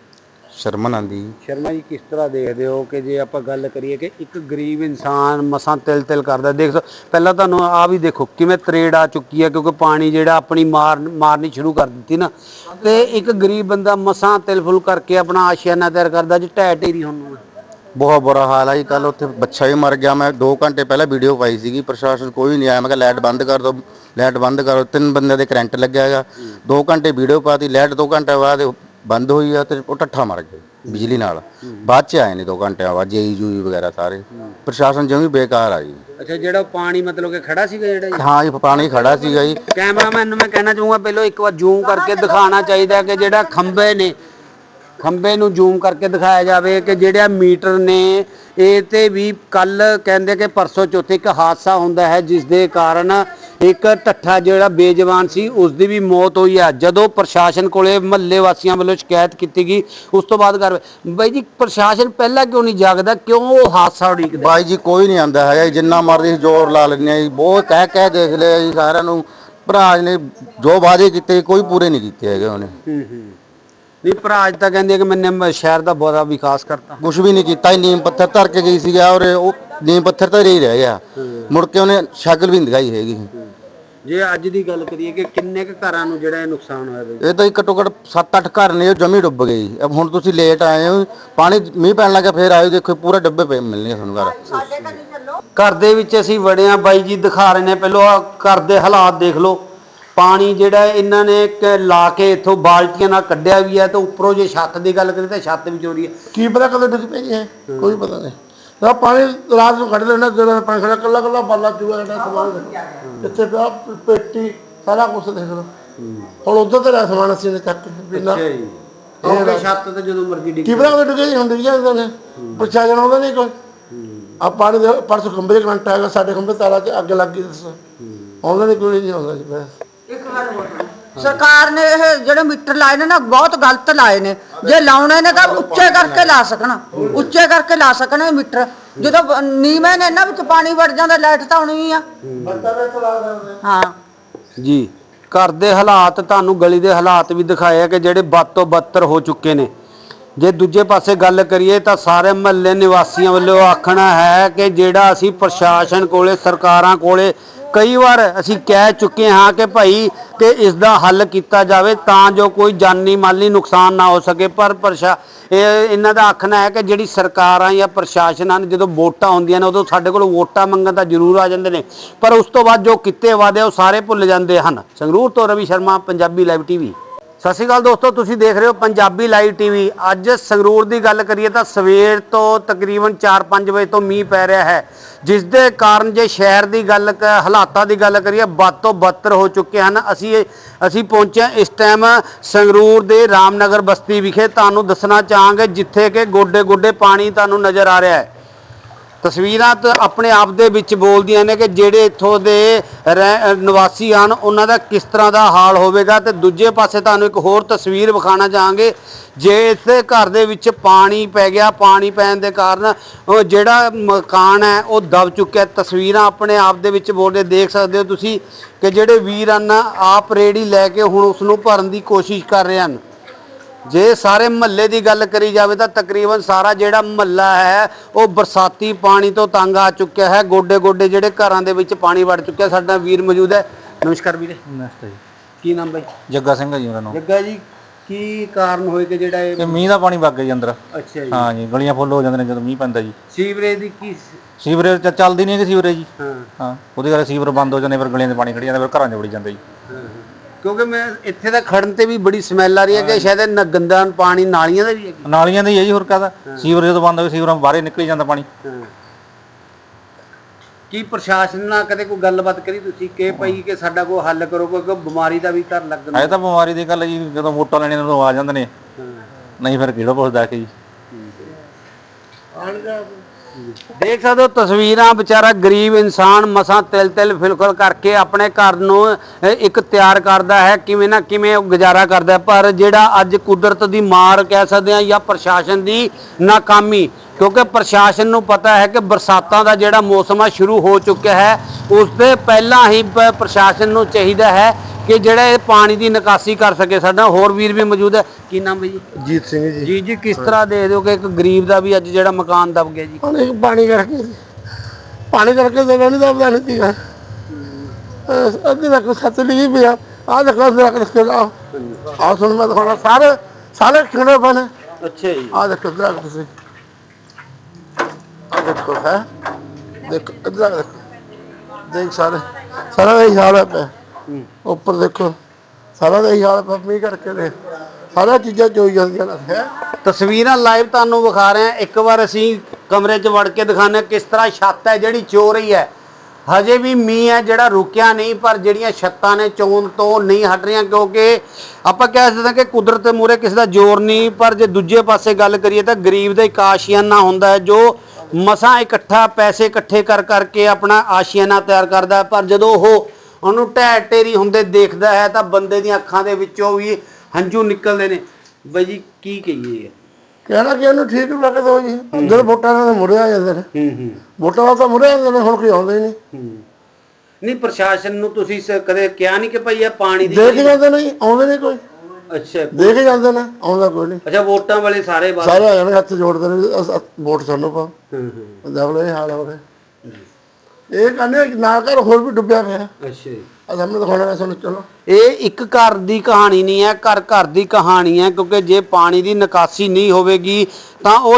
ਸ਼ਰਮਨ ਆਂਦੀ ਸ਼ਰਮਾ ਜੀ ਕਿਸ ਤਰ੍ਹਾਂ ਦੇਖਦੇ ਹੋ ਕਿ ਜੇ ਆਪਾਂ ਗੱਲ ਕਰੀਏ ਕਿ ਇੱਕ ਗਰੀਬ ਇਨਸਾਨ ਮਸਾਂ ਤਿਲ ਤਿਲ ਕਰਦਾ ਦੇਖ ਸਕ ਪਹਿਲਾਂ ਤੁਹਾਨੂੰ ਆ ਵੀ ਦੇਖੋ ਕਿਵੇਂ ਤਰੇੜ ਆ ਚੁੱਕੀ ਹੈ ਕਿਉਂਕਿ ਪਾਣੀ ਜਿਹੜਾ ਆਪਣੀ ਮਾਰ ਮਾਰਨੀ ਸ਼ੁਰੂ ਕਰ ਦਿੱਤੀ ਨਾ। ਤੇ ਇੱਕ ਗਰੀਬ ਬੰਦਾ ਮਸਾਂ ਤਿਲ ਫੁਲ ਕਰਕੇ ਆਪਣਾ ਆਸ਼ਿਆਨਾ ਤਿਆਰ ਕਰਦਾ ਜੀ ਢਹਿ ਢੇਰੀ ਹੁਣ ਨੂੰ ਹੈ। ਬਹੁਤ ਬੁਰਾ ਹਾਲ ਆ ਜੀ। ਕੱਲ ਉੱਥੇ ਬੱਚਾ ਵੀ ਮਰ ਗਿਆ। ਮੈਂ 2 ਘੰਟੇ ਪਹਿਲਾਂ ਵੀਡੀਓ ਪਾਈ ਸੀਗੀ। ਪ੍ਰਸ਼ਾਸਨ ਕੋਈ ਨਹੀਂ ਆਇਆ। ਮੈਂ ਕਿਹਾ ਲਾਈਟ ਬੰਦ ਕਰ ਦਿਓ ਲਾਈਟ ਬੰਦ ਕਰੋ ਤਿੰਨ ਬੰਦਿਆਂ ਦੇ ਕਰੰਟ ਲੱਗਿਆ ਹੈਗਾ। 2 ਘੰਟੇ ਵੀਡੀਓ ਪਾਤੀ। ਲਾਈਟ 2 ਘੰਟੇ ਬਾਅਦ ਬੰਦ ਹੋਈ ਆ ਤੇ ਉਹ ਠੱਠਾ ਮਰ ਗਿਆ ਬਿਜਲੀ ਨਾਲ। ਬਾਅਦ ਚ ਆਏ ਨੇ 2 ਘੰਟਿਆਂ ਬਾਅਦ। ਜੇਈ ਜੂਈ ਵਗੈਰਾ ਸਾਰੇ। ਪ੍ਰਸ਼ਾਸਨ ਜਮੀ ਬੇਕਾਰ ਆ ਜੀ। ਅੱਛਾ ਜਿਹੜਾ ਪਾਣੀ ਮਤਲਬ ਕਿ ਖੜਾ ਸੀਗਾ ਜਿਹੜਾ ਜੀ? ਹਾਂ ਜੀ ਪਾਣੀ ਖੜਾ ਸੀਗਾ ਜੀ। ਕੈਮਰਾਮੈਨ ਨੂੰ ਮੈਂ ਕਹਿਣਾ ਚਾਹੂੰਗਾ ਪਹਿਲਾਂ ਇੱਕ ਵਾਰ ਜ਼ੂਮ ਕਰਕੇ ਦਿਖਾਉਣਾ ਚਾਹੀਦਾ ਕਿ ਜਿਹੜਾ ਖੰਭੇ ਨੇ ਖੰਭੇ ਨੂੰ ਜ਼ੂਮ ਕਰਕੇ ਦਿਖਾਇਆ ਜਾਵੇ ਕਿ ਜਿਹੜਾ ਮੀਟਰ ਨੇ ਇਹ ਤੇ ਵੀ ਕੱਲ ਕਹਿੰਦੇ ਕਿ ਪਰਸੋਂ ਚੌਥੇ ਇੱਕ ਹਾਦਸਾ ਹੁੰਦਾ ਹੈ ਜਿਸ ਦੇ ਕਾਰਨ ਇੱਕ ਟੱਠਾ ਜਿਹੜਾ ਬੇਜਵਾਨ ਸੀ ਉਸ ਦੀ ਵੀ ਮੌਤ ਹੋਈ ਹੈ ਜਦੋਂ ਪ੍ਰਸ਼ਾਸਨ ਕੋਲੇ ਮਹੱਲੇ ਵਾਸੀਆਂ ਵੱਲੋਂ ਸ਼ਿਕਾਇਤ ਕੀਤੀ ਗਈ ਉਸ ਤੋਂ ਬਾਅਦ ਕਰ ਬਾਈ ਜੀ ਪ੍ਰਸ਼ਾਸਨ ਪਹਿਲਾਂ ਕਿਉਂ ਨਹੀਂ ਜਾਗਦਾ? ਕਿਉਂ ਉਹ ਹਾਦਸਾ ਉਡੀਕਦਾ? ਬਾਈ ਜੀ ਕੋਈ ਨਹੀਂ ਆਂਦਾ ਹੈਗਾ ਜਿੰਨਾ ਮਰਜ਼ੀ ਜ਼ੋਰ ਲਾ ਲੈਂਦੇ ਆ ਜੀ ਬਹੁਤ ਕਹਿ ਕਹਿ ਦੇਖ ਲਿਆ ਜੀ ਸਾਰਿਆਂ ਨੂੰ ਭਰਾ ਨੇ ਜੋ ਵਾਅਦੇ ਕੀਤੇ ਕੋਈ ਪੂਰੇ ਨਹੀਂ ਕੀਤੇ ਹੈਗੇ ਉਹਨੇ। ਹੂੰ ਹੂੰ। ਨਹੀਂ ਭਰਾ ਅੱਜ ਤਾਂ ਕਹਿੰਦੇ ਕਿ ਮੈਨੇ ਸ਼ਹਿਰ ਦਾ ਬੜਾ ਵਿਕਾਸ ਕਰਤਾ। ਕੁਝ ਵੀ ਨਹੀਂ ਕੀਤਾ ਜੀ ਨੀਮ ਪੱਥਰ ਧਰ ਕੇ ਗਈ ਸੀਗਾ ਔਰ ਉਹ ਨੀਮ ਪੱਥਰ ਤਾਂ ਹੀ ਰਹਿ ਗਿਆ। ਮੁੜ ਕੇ ਉਹਨੇ ਸ਼ਕਲ ਵੀ ਨਹੀਂ ਦਿਖਾਈ ਹੈਗੀ। ਜੇ ਅੱਜ ਦੀ ਗੱਲ ਕਰੀਏ ਕਿ ਕਿੰਨੇ ਕੁ ਘਰਾਂ ਨੂੰ ਜਿਹੜਾ ਇਹ ਨੁਕਸਾਨ ਹੋਇਆ ਬਈ? ਇਹ ਤਾਂ ਜੀ ਘੱਟੋ ਘੱਟ 7-8 ਘਰ ਨੇ ਉਹ ਜਮੀ ਡੁੱਬ ਗਏ ਜੀ। ਅਬ ਹੁਣ ਤੁਸੀਂ ਲੇਟ ਆਏ ਹੋ ਪਾਣੀ ਮੀਂਹ ਪੈਣ ਲੱਗਾ ਫੇਰ ਆਇਓ ਦੇਖੋ ਪੂਰੇ ਡੱਬੇ ਪਏ ਮਿਲਣਗੇ ਤੁਹਾਨੂੰ ਘਰ। ਘਰ ਦੇ ਵਿੱਚ ਅਸੀਂ ਵੜੇ ਆ ਬਾਈ ਜੀ ਦਿਖਾ ਰਹੇ ਨੇ ਪਹਿਲਾਂ ਘਰ ਦੇ ਹਾਲਾਤ ਦੇਖ ਲਓ। ਪਾਣੀ ਜਿਹੜਾ ਇਹਨਾਂ ਨੇ ਲਾ ਕੇ ਇੱਥੋਂ ਬਾਲਟੀਆਂ ਨਾਲ ਕੱਢਿਆ ਵੀ ਹੈ ਤੇ ਉੱਪਰੋਂ ਜੇ ਛੱਤ ਦੀ ਗੱਲ ਕਰੀ ਤਾਂ ਛੱਤ ਵੀ ਚੋਰੀ ਹੈ ਕੀ ਪਤਾ ਕਦੋਂ ਡਿੱਗ ਪਈ ਹੈ ਕੋਈ ਪਤਾ ਨਹੀਂ। ਤਾਂ ਪਾਣੀ ਰਾਤ ਨੂੰ ਕੱਢ ਲੈਣਾ ਜਿਹੜਾ ਪਾਣੀ ਖੜਾ ਕੱਲਾ ਕੱਲਾ ਬਾਲਾ ਚੂਹਾ ਜਿਹੜਾ ਸਮਾਨ ਇੱਥੇ ਪਿਆ ਪੇਟੀ ਸਾਰਾ ਕੁਝ ਦੇਖ ਲਓ। ਹੁਣ ਉਧਰ ਤੇ ਸਮਾਨ ਅਸੀਂ ਨੇ ਚੱਕ ਕੇ ਬਿਨਾਂ ਜੀ। ਉਹ ਛੱਤ ਤੇ ਜਦੋਂ ਮਰਜ਼ੀ ਡਿੱਗ ਕੀ ਪਤਾ ਕਦੋਂ ਡਿੱਗੇ ਹੁੰਦੇ ਜੀ ਜਾਂਦੇ ਨੇ। ਪੁੱਛਿਆ ਜਾਣਾ ਉਹਦਾ ਨਹੀਂ ਕੋਈ। ਆ ਪਾਣੀ ਦੇ ਪਰਸੋਂ ਖੰਭੇ ਦੇ ਕਰੰਟ ਆਏਗਾ ਸਾਡੇ ਖੰਭੇ ਤਾਰਾਂ 'ਚ ਅੱਗ ਲੱਗ ਗਈ ਦੱਸੋ। ਆਉਂਦਾ ਨਹੀਂ ਕੋਈ ਨਹੀਂ ਆਉਂਦਾ ਜੀ ਬਸ। ਸਰਕਾਰ ਨੇ ਇਹ ਜਿਹੜੇ ਮੀਟਰ ਲਾਏ ਨੇ ਨਾ ਬਹੁਤ ਗਲਤ ਲਾਏ ਨੇ। ਜੇ ਲਾਉਣੇ ਨੇ ਤਾਂ ਉੱਚੇ ਕਰਕੇ ਲਾ ਸਕਣ ਉੱਚੇ ਕਰਕੇ ਲਾ ਸਕਣ ਇਹ ਮੀਟਰ। ਜਦੋਂ ਨੀਵੇਂ ਨੇ ਇਹਨਾਂ ਵਿੱਚ ਪਾਣੀ ਵੜ ਜਾਂਦਾ ਲਾਈਟ ਤਾਂ ਆਉਣੀ ਆ। ਹਾਂ। ਜੀ ਘਰ ਦੇ ਹਾਲਾਤ ਤੁਹਾਨੂੰ ਗਲੀ ਦੇ ਹਾਲਾਤ ਵੀ ਦਿਖਾਏ ਆ ਕਿ ਜਿਹੜੇ ਵੱਧ ਤੋਂ ਬੱਤਰ ਹੋ ਚੁੱਕੇ ਨੇ। ਜੇ ਦੂਜੇ ਪਾਸੇ ਗੱਲ ਕਰੀਏ ਤਾਂ ਸਾਰੇ ਮਹੱਲੇ ਨਿਵਾਸੀਆਂ ਵੱਲੋਂ ਆਖਣਾ ਹੈ ਕਿ ਜਿਹੜਾ ਅਸੀਂ ਪ੍ਰਸ਼ਾਸਨ ਕੋਲੇ ਸਰਕਾਰਾਂ ਕੋਲੇ ਕਈ ਵਾਰ ਅਸੀਂ ਕਹਿ ਚੁੱਕੇ ਹਾਂ ਕਿ ਭਾਈ ਤੇ ਇਸ ਦਾ ਹੱਲ ਕੀਤਾ ਜਾਵੇ ਤਾਂ ਜੋ ਕੋਈ ਜਾਨੀ ਮਾਲੀ ਨੁਕਸਾਨ ਨਾ ਹੋ ਸਕੇ। ਪਰ ਪ੍ਰਸ਼ਾ ਇਹ ਇਹਨਾਂ ਦਾ ਆਖਣਾ ਹੈ ਕਿ ਜਿਹੜੀ ਸਰਕਾਰਾਂ ਜਾਂ ਪ੍ਰਸ਼ਾਸਨ ਹਨ ਜਦੋਂ ਵੋਟਾਂ ਹੁੰਦੀਆਂ ਨੇ, ਉਦੋਂ ਸਾਡੇ ਕੋਲ ਵੋਟਾਂ ਮੰਗਣ ਤਾਂ ਜ਼ਰੂਰ ਆ ਜਾਂਦੇ ਨੇ। ਪਰ ਉਸ ਤੋਂ ਬਾਅਦ ਜੋ ਕੀਤੇ ਵਾਅਦੇ ਉਹ ਸਾਰੇ ਭੁੱਲ ਜਾਂਦੇ ਹਨ। ਸੰਗਰੂਰ ਤੋਂ ਰਵੀ ਸ਼ਰਮਾ, ਪੰਜਾਬੀ ਲਾਈਵ ਟੀਵੀ ਸਤਿ ਸ਼੍ਰੀ ਅਕਾਲ ਦੋਸਤੋ, ਤੁਸੀਂ ਦੇਖ ਰਹੇ ਹੋ ਪੰਜਾਬੀ ਲਾਈਵ ਟੀਵੀ ਅੱਜ ਸੰਗਰੂਰ ਦੀ ਗੱਲ ਕਰੀਏ ਤਾਂ ਸਵੇਰ ਤੋਂ ਤਕਰੀਬਨ 4-5 ਵਜੇ ਤੋਂ ਮੀਂਹ ਪੈ ਰਿਹਾ ਹੈ, ਜਿਸ ਦੇ ਕਾਰਨ ਜੇ ਸ਼ਹਿਰ ਦੀ ਗੱਲ ਕ- ਹਾਲਾਤਾਂ ਦੀ ਗੱਲ ਕਰੀਏ, ਵੱਧ ਤੋਂ ਬੱਤਰ ਹੋ ਚੁੱਕੇ ਹਨ। ਅਸੀਂ ਅਸੀਂ ਪਹੁੰਚੇ ਹਾਂ ਇਸ ਟਾਈਮ ਸੰਗਰੂਰ ਦੇ ਰਾਮਨਗਰ ਬਸਤੀ ਵਿਖੇ। ਤੁਹਾਨੂੰ ਦੱਸਣਾ ਚਾਹਾਂਗੇ ਜਿੱਥੇ ਕਿ ਗੋਡੇ ਗੋਡੇ ਪਾਣੀ ਤੁਹਾਨੂੰ ਨਜ਼ਰ ਆ ਰਿਹਾ ਹੈ। ਤਸਵੀਰਾਂ ਤਾਂ ਆਪਣੇ ਆਪ ਦੇ ਵਿੱਚ ਬੋਲਦੀਆਂ ਨੇ ਕਿ ਜਿਹੜੇ ਇੱਥੋਂ ਦੇ ਰਹਿ- ਨਿਵਾਸੀ ਹਨ, ਉਹਨਾਂ ਦਾ ਕਿਸ ਤਰ੍ਹਾਂ ਦਾ ਹਾਲ ਹੋਵੇਗਾ? ਤੇ ਦੂਜੇ ਪਾਸੇ ਤੁਹਾਨੂੰ ਇੱਕ ਹੋਰ ਤਸਵੀਰ ਵਿਖਾਣਾ ਚਾਹਾਂਗੇ, ਜੇ ਇਸੇ ਘਰ ਦੇ ਵਿੱਚ ਪਾਣੀ ਪੈ ਗਿਆ, ਪਾਣੀ ਪੈਣ ਦੇ ਕਾਰਨ ਉਹ ਜਿਹੜਾ ਮਕਾਨ ਹੈ, ਉਹ ਦਬ ਚੁੱਕਿਆ। ਤਸਵੀਰਾਂ ਆਪਣੇ ਆਪ ਦੇ ਵਿੱਚ ਬੋਲਦੇ ਦੇਖ ਸਕਦੇ ਹੋ ਤੁਸੀਂ ਕਿ ਜਿਹੜੇ ਵੀਰ ਹਨ, ਆਪ ਰੇੜੀ ਲੈ ਕੇ ਹੁਣ ਉਸ ਨੂੰ ਭਰਨ ਦੀ ਕੋਸ਼ਿਸ਼ ਕਰ ਰਹੇ ਹਨ। ਜੇ ਸਾਰੇ ਮਹੱਲੇ ਦੀ ਗੱਲ ਕਰੀ ਜਾਵੇ ਤਾਂ ਤਕਰੀਬਨ ਸਾਰਾ ਜਿਹੜਾ ਮਹੱਲਾ ਹੈ ਉਹ ਬਰਸਾਤੀ ਪਾਣੀ ਤੋਂ ਤੰਗ ਆ ਚੁੱਕਿਆ ਹੈ। ਗੋਡੇ ਗੋਡੇ ਜਿਹੜੇ ਘਰਾਂ ਦੇ ਵਿੱਚ ਪਾਣੀ ਵੜ ਚੁੱਕਿਆ। ਸਾਡਾ ਵੀਰ ਮੌਜੂਦ ਹੈ। ਨਮਸਕਾਰ ਵੀਰੇ। ਨੈਕਸਟ ਜੀ। ਕੀ ਨਾਮ ਬਾਈ? ਜੱਗਾ ਸਿੰਘ ਜੀ ਉਹਨਾਂ ਨੂੰ ਜੱਗਾ ਜੀ ਕੀ ਕਾਰਨ ਹੋਏ ਕਿ ਜਿਹੜਾ ਇਹ ਇਹ ਮੀਂਹ ਦਾ ਪਾਣੀ ਵਗ ਗਿਆ ਜੀ ਅੰਦਰ। ਅੱਛਾ ਜੀ। ਹਾਂ ਜੀ ਗਲੀਆਂ ਫੁੱਲ ਹੋ ਜਾਂਦੇ ਨੇ ਜਦੋਂ ਮੀਂਹ ਪੈਂਦਾ ਜੀ। ਸੀਵਰੇਜ ਦੀ ਕੀ ਸੀਵਰੇਜ ਚ ਚੱਲਦੀ ਨਹੀਂ ਕਿ ਸੀਵਰੇਜ ਜੀ। ਹਾਂ। ਹਾਂ ਉਹਦੇ ਕਰਕੇ ਸੀਵਰ ਬੰਦ ਹੋ ਜਾਂਦੇ ਫਿਰ ਗਲੀਆਂ 'ਚ ਪਾਣੀ ਖੜੀ ਜਾਂਦਾ ਫਿਰ ਘਰਾਂ 'ਚ ਵੜੀ ਜਾਂਦਾ ਜੀ। ਕਿਉਂਕਿ ਮੈਂ ਇੱਥੇ ਤਾਂ ਖੜਨ ਤੇ ਵੀ ਬੜੀ ਸਮੈਲ ਆ ਰਹੀ ਹੈ ਕਿ ਸ਼ਾਇਦ ਇਹ ਨ- ਗੰਦਾ ਪਾਣੀ ਨਾਲੀਆਂ ਦਾ ਵੀ ਹੈ ਨਾਲੀਆਂ ਦੇ ਹੀ ਹੈ ਜੀ ਹੋਰ ਕਾਹਦਾ? ਸੀਵਰ ਜਦੋਂ ਬੰਦ ਹੋਵੇ ਸੀਵਰਾਂ ਬਾਹਰ ਹੀ ਨਿਕਲੀ ਜਾਂਦਾ ਪਾਣੀ। ਕੀ ਪ੍ਰਸ਼ਾਸਨ ਨਾਲ ਕਦੇ ਕੋਈ ਗੱਲਬਾਤ ਕਰੀ ਤੁਸੀਂ? ਕਿ ਭਈ ਕਿ ਸਾਡਾ ਕੋਈ ਹੱਲ ਕਰੋ ਕਿਉਂਕਿ ਬਿਮਾਰੀ ਦਾ ਵੀ ਘਰ ਲੱਗਦਾ ਐ ਤਾਂ ਬਿਮਾਰੀ ਦੀ ਗੱਲ ਹੈ ਜੀ ਜਦੋਂ ਵੋਟਾਂ ਲੈਣੇ ਉਦੋਂ ਆ ਜਾਂਦੇ ਨੇ। ਨਹੀਂ ਫਿਰ ਕਿਹੜਾ ਪੁੱਛਦਾ ਕਿ ਜੀ। ਦੇਖ ਸਕਦੇ ਹੋ ਤਸਵੀਰਾਂ ਵਿਚਾਰਾ ਗਰੀਬ ਇਨਸਾਨ ਮਸਾਂ ਤਿਲ ਤਿਲ ਫਿਲਫਲ ਕਰਕੇ ਆਪਣੇ ਘਰ ਨੂੰ ਅਹ, ਇੱਕ ਤਿਆਰ ਕਰਦਾ ਹੈ ਕਿਵੇਂ ਨਾ ਕਿਵੇਂ ਉਹ ਗੁਜ਼ਾਰਾ ਕਰਦਾ ਹੈ। ਪਰ ਜਿਹੜਾ ਅੱਜ ਕੁਦਰਤ ਦੀ ਮਾਰ ਕਹਿ ਸਕਦੇ ਆ ਜਾਂ ਪ੍ਰਸ਼ਾਸਨ ਦੀ ਨਾਕਾਮੀ ਕਿਉਂਕਿ ਪ੍ਰਸ਼ਾਸਨ ਨੂੰ ਪਤਾ ਹੈ ਕਿ ਬਰਸਾਤਾਂ ਦਾ ਜਿਹੜਾ ਮੌਸਮ ਆ ਸ਼ੁਰੂ ਹੋ ਚੁੱਕਿਆ ਹੈ ਉਸ 'ਤੇ ਪਹਿਲਾਂ ਹੀ ਪ- ਪ੍ਰਸ਼ਾਸਨ ਨੂੰ ਚਾਹੀਦਾ ਹੈ ਕਿ ਜਿਹੜਾ ਇਹ ਪਾਣੀ ਦੀ ਨਿਕਾਸੀ ਕਰ ਸਕੇ ਸਾਡਾ ਹੋਰ ਵੀਰ ਵੀ ਮੌਜੂਦ ਹੈ। ਕੀ ਨਾਮ ਹੈ ਜੀ? ਜੀਤ ਸਿੰਘ ਜੀ। ਜੀ ਜੀ ਕਿਸ ਤਰ੍ਹਾਂ ਦੇ ਦਿਓ ਕਿ ਇੱਕ ਗਰੀਬ ਦਾ ਵੀ ਅੱਜ ਜਿਹੜਾ ਮਕਾਨ ਦਬ ਗਿਆ ਜੀ? ਇਹ ਪਾਣੀ ਕਰਕੇ ਪਾਣੀ ਕਰਕੇ ਦੇਣਾ ਨਹੀਂ ਦਬਦਾ ਨਹੀਂ ਸੀਗਾ। ਅੱਧੇ ਤੱਕ ਸੱਤ ਲਿਖੀ ਪਿਆ। ਆ ਦੇਖੋ ਮੇਰਾ ਕਿ ਦੇਖੋ ਆ ਆ ਸੁਣ ਮੈਂ ਦਿਖਾਉਣਾ ਸਾਰੇ ਸਾਰੇ ਖਿੜੇ ਬਣੇ ਅੱਛਾ ਜੀ। ਆ ਦੇਖੋ ਆ ਤੁਸੀਂ। ਆ ਦੇਖੋ ਹੈ। ਦੇਖੋ ਆ ਦੇਖੋ। ਸਾਰੇ ਸਾਰਾ ਇਹ ਹਾਲ ਹੈ ਉੱਪਰ ਦੇਖੋ, ਸਾਰਾ ਇਹ ਹਾਲ ਹੈ ਕਰਕੇ ਦੇ ਸਾਰਾ ਚੀਜ਼ਾਂ ਚੋਈ ਜਾਂਦੀਆਂ ਨੇ, ਹੈ। ਤਸਵੀਰਾਂ ਲਾਈਵ ਤੁਹਾਨੂੰ ਵਿਖਾ ਰਹੇ ਹਾਂ। ਇੱਕ ਵਾਰ ਅਸੀਂ ਕਮਰੇ 'ਚ ਵੜ ਕੇ ਦਿਖਾਉਂਦੇ ਕਿਸ ਤਰ੍ਹਾਂ ਛੱਤ ਹੈ, ਜਿਹੜੀ ਚੋ ਰਹੀ ਹੈ। ਹਜੇ ਵੀ ਮੀਂਹ ਹੈ, ਜਿਹੜਾ ਰੁਕਿਆ ਨਹੀਂ, ਪਰ ਜਿਹੜੀਆਂ ਛੱਤਾਂ ਨੇ, ਚੋਣ ਤੋਂ ਨਹੀਂ ਹਟ ਰਹੀਆਂ, ਕਿਉਂਕਿ ਆਪਾਂ ਕਹਿ ਸਕਦੇ ਹਾਂ ਕਿ ਕੁਦਰਤ ਦੇ ਮੂਰੇ ਕਿਸੇ ਦਾ ਜ਼ੋਰ ਨਹੀਂ। ਪਰ ਜੇ ਦੂਜੇ ਪਾਸੇ ਗੱਲ ਕਰੀਏ ਤਾਂ ਗਰੀਬ ਦਾ ਇੱਕ ਆਸ਼ੀਆਨਾ ਹੁੰਦਾ ਹੈ, ਜੋ ਮਸਾਂ ਇਕੱਠਾ ਪੈਸੇ ਇਕੱਠੇ ਕਰ ਕਰਕੇ ਆਪਣਾ ਆਸ਼ੀਆਨਾ ਤਿਆਰ ਕਰਦਾ ਪਰ ਜਦੋਂ ਉਹ ਉਹਨੂੰ ਢਹਿ ਢੇਰੀ ਹੁੰਦੇ ਦੇਖਦਾ ਹੈ ਤਾਂ ਬੰਦੇ ਦੀਆਂ ਅੱਖਾਂ ਦੇ ਵਿੱਚੋਂ ਵੀ ਹੰਝੂ ਨਿਕਲਦੇ ਨੇ। ਬਈ ਜੀ ਕੀ ਕਹੀਏ? ਕਹਿਣਾ ਕਿ ਇਹਨੂੰ ਠੀਕ ਲੱਗ ਦੋ ਜੀ। ਜਦੋਂ ਵੋਟਾਂ ਨਾਲ ਮੁਰੇ ਆ ਜਾਂਦੇ ਨੇ। ਹੂੰ ਹੂੰ। ਵੋਟਾਂ ਨਾਲ ਤਾਂ ਮੁਰੇ ਆ ਜਾਂਦੇ ਨੇ ਹੁਣ ਕੋਈ ਆਉਂਦੇ ਨਹੀਂ। ਹੂੰ। ਨਹੀਂ ਪ੍ਰਸ਼ਾਸਨ ਨੂੰ ਤੁਸੀਂ ਸ- ਕਦੇ ਕਿਹਾ ਨਹੀਂ ਕਿ ਭਈ ਇਹ ਪਾਣੀ ਦੀ ਦੇਖ ਜਾਂਦੇ ਨੇ ਜੀ, ਆਉਂਦੇ ਨਹੀਂ ਕੋਈ। ਅੱਛਾ ਦੇਖ ਜਾਂਦੇ ਨੇ ਆਉਂਦਾ ਕੋਈ ਨਹੀਂ। ਅੱਛਾ ਵੋਟਾਂ ਵਾਲੇ ਸਾਰੇ ਬਾਹਰ ਸਾਰੇ ਆ ਜਾਣਗੇ ਹੱਥ ਜੋੜਦੇ ਨੇ ਅਸ- ਅਸ- ਵੋਟ ਸਾਨੂੰ ਪਾ ਹੂੰ ਹੂੰ। ਪੰਜਾਬ ਲੋ ਇਹ ਹਾਲ ਹੋ ਰਿਹਾ ਇਹ ਕਹਿੰਦੇ ਨਾ ਕਰ ਹੋਰ ਵੀ ਡੁੱਬਿਆ ਪਿਆ। ਅੱਛਾ ਆ ਸਾਹਮਣੇ ਦਿਖਾਉਣਾ ਹੈ ਸਾਨੂੰ ਚਲੋ। ਇਹ ਇੱਕ ਘਰ ਦੀ ਕਹਾਣੀ ਨਹੀਂ ਹੈ ਘਰ ਘਰ ਦੀ ਕਹਾਣੀ ਹੈ ਕਿਉਂਕਿ ਜੇ ਪਾਣੀ ਦੀ ਨਿਕਾਸੀ ਨਹੀਂ ਹੋਵੇਗੀ ਤਾਂ ਉਹ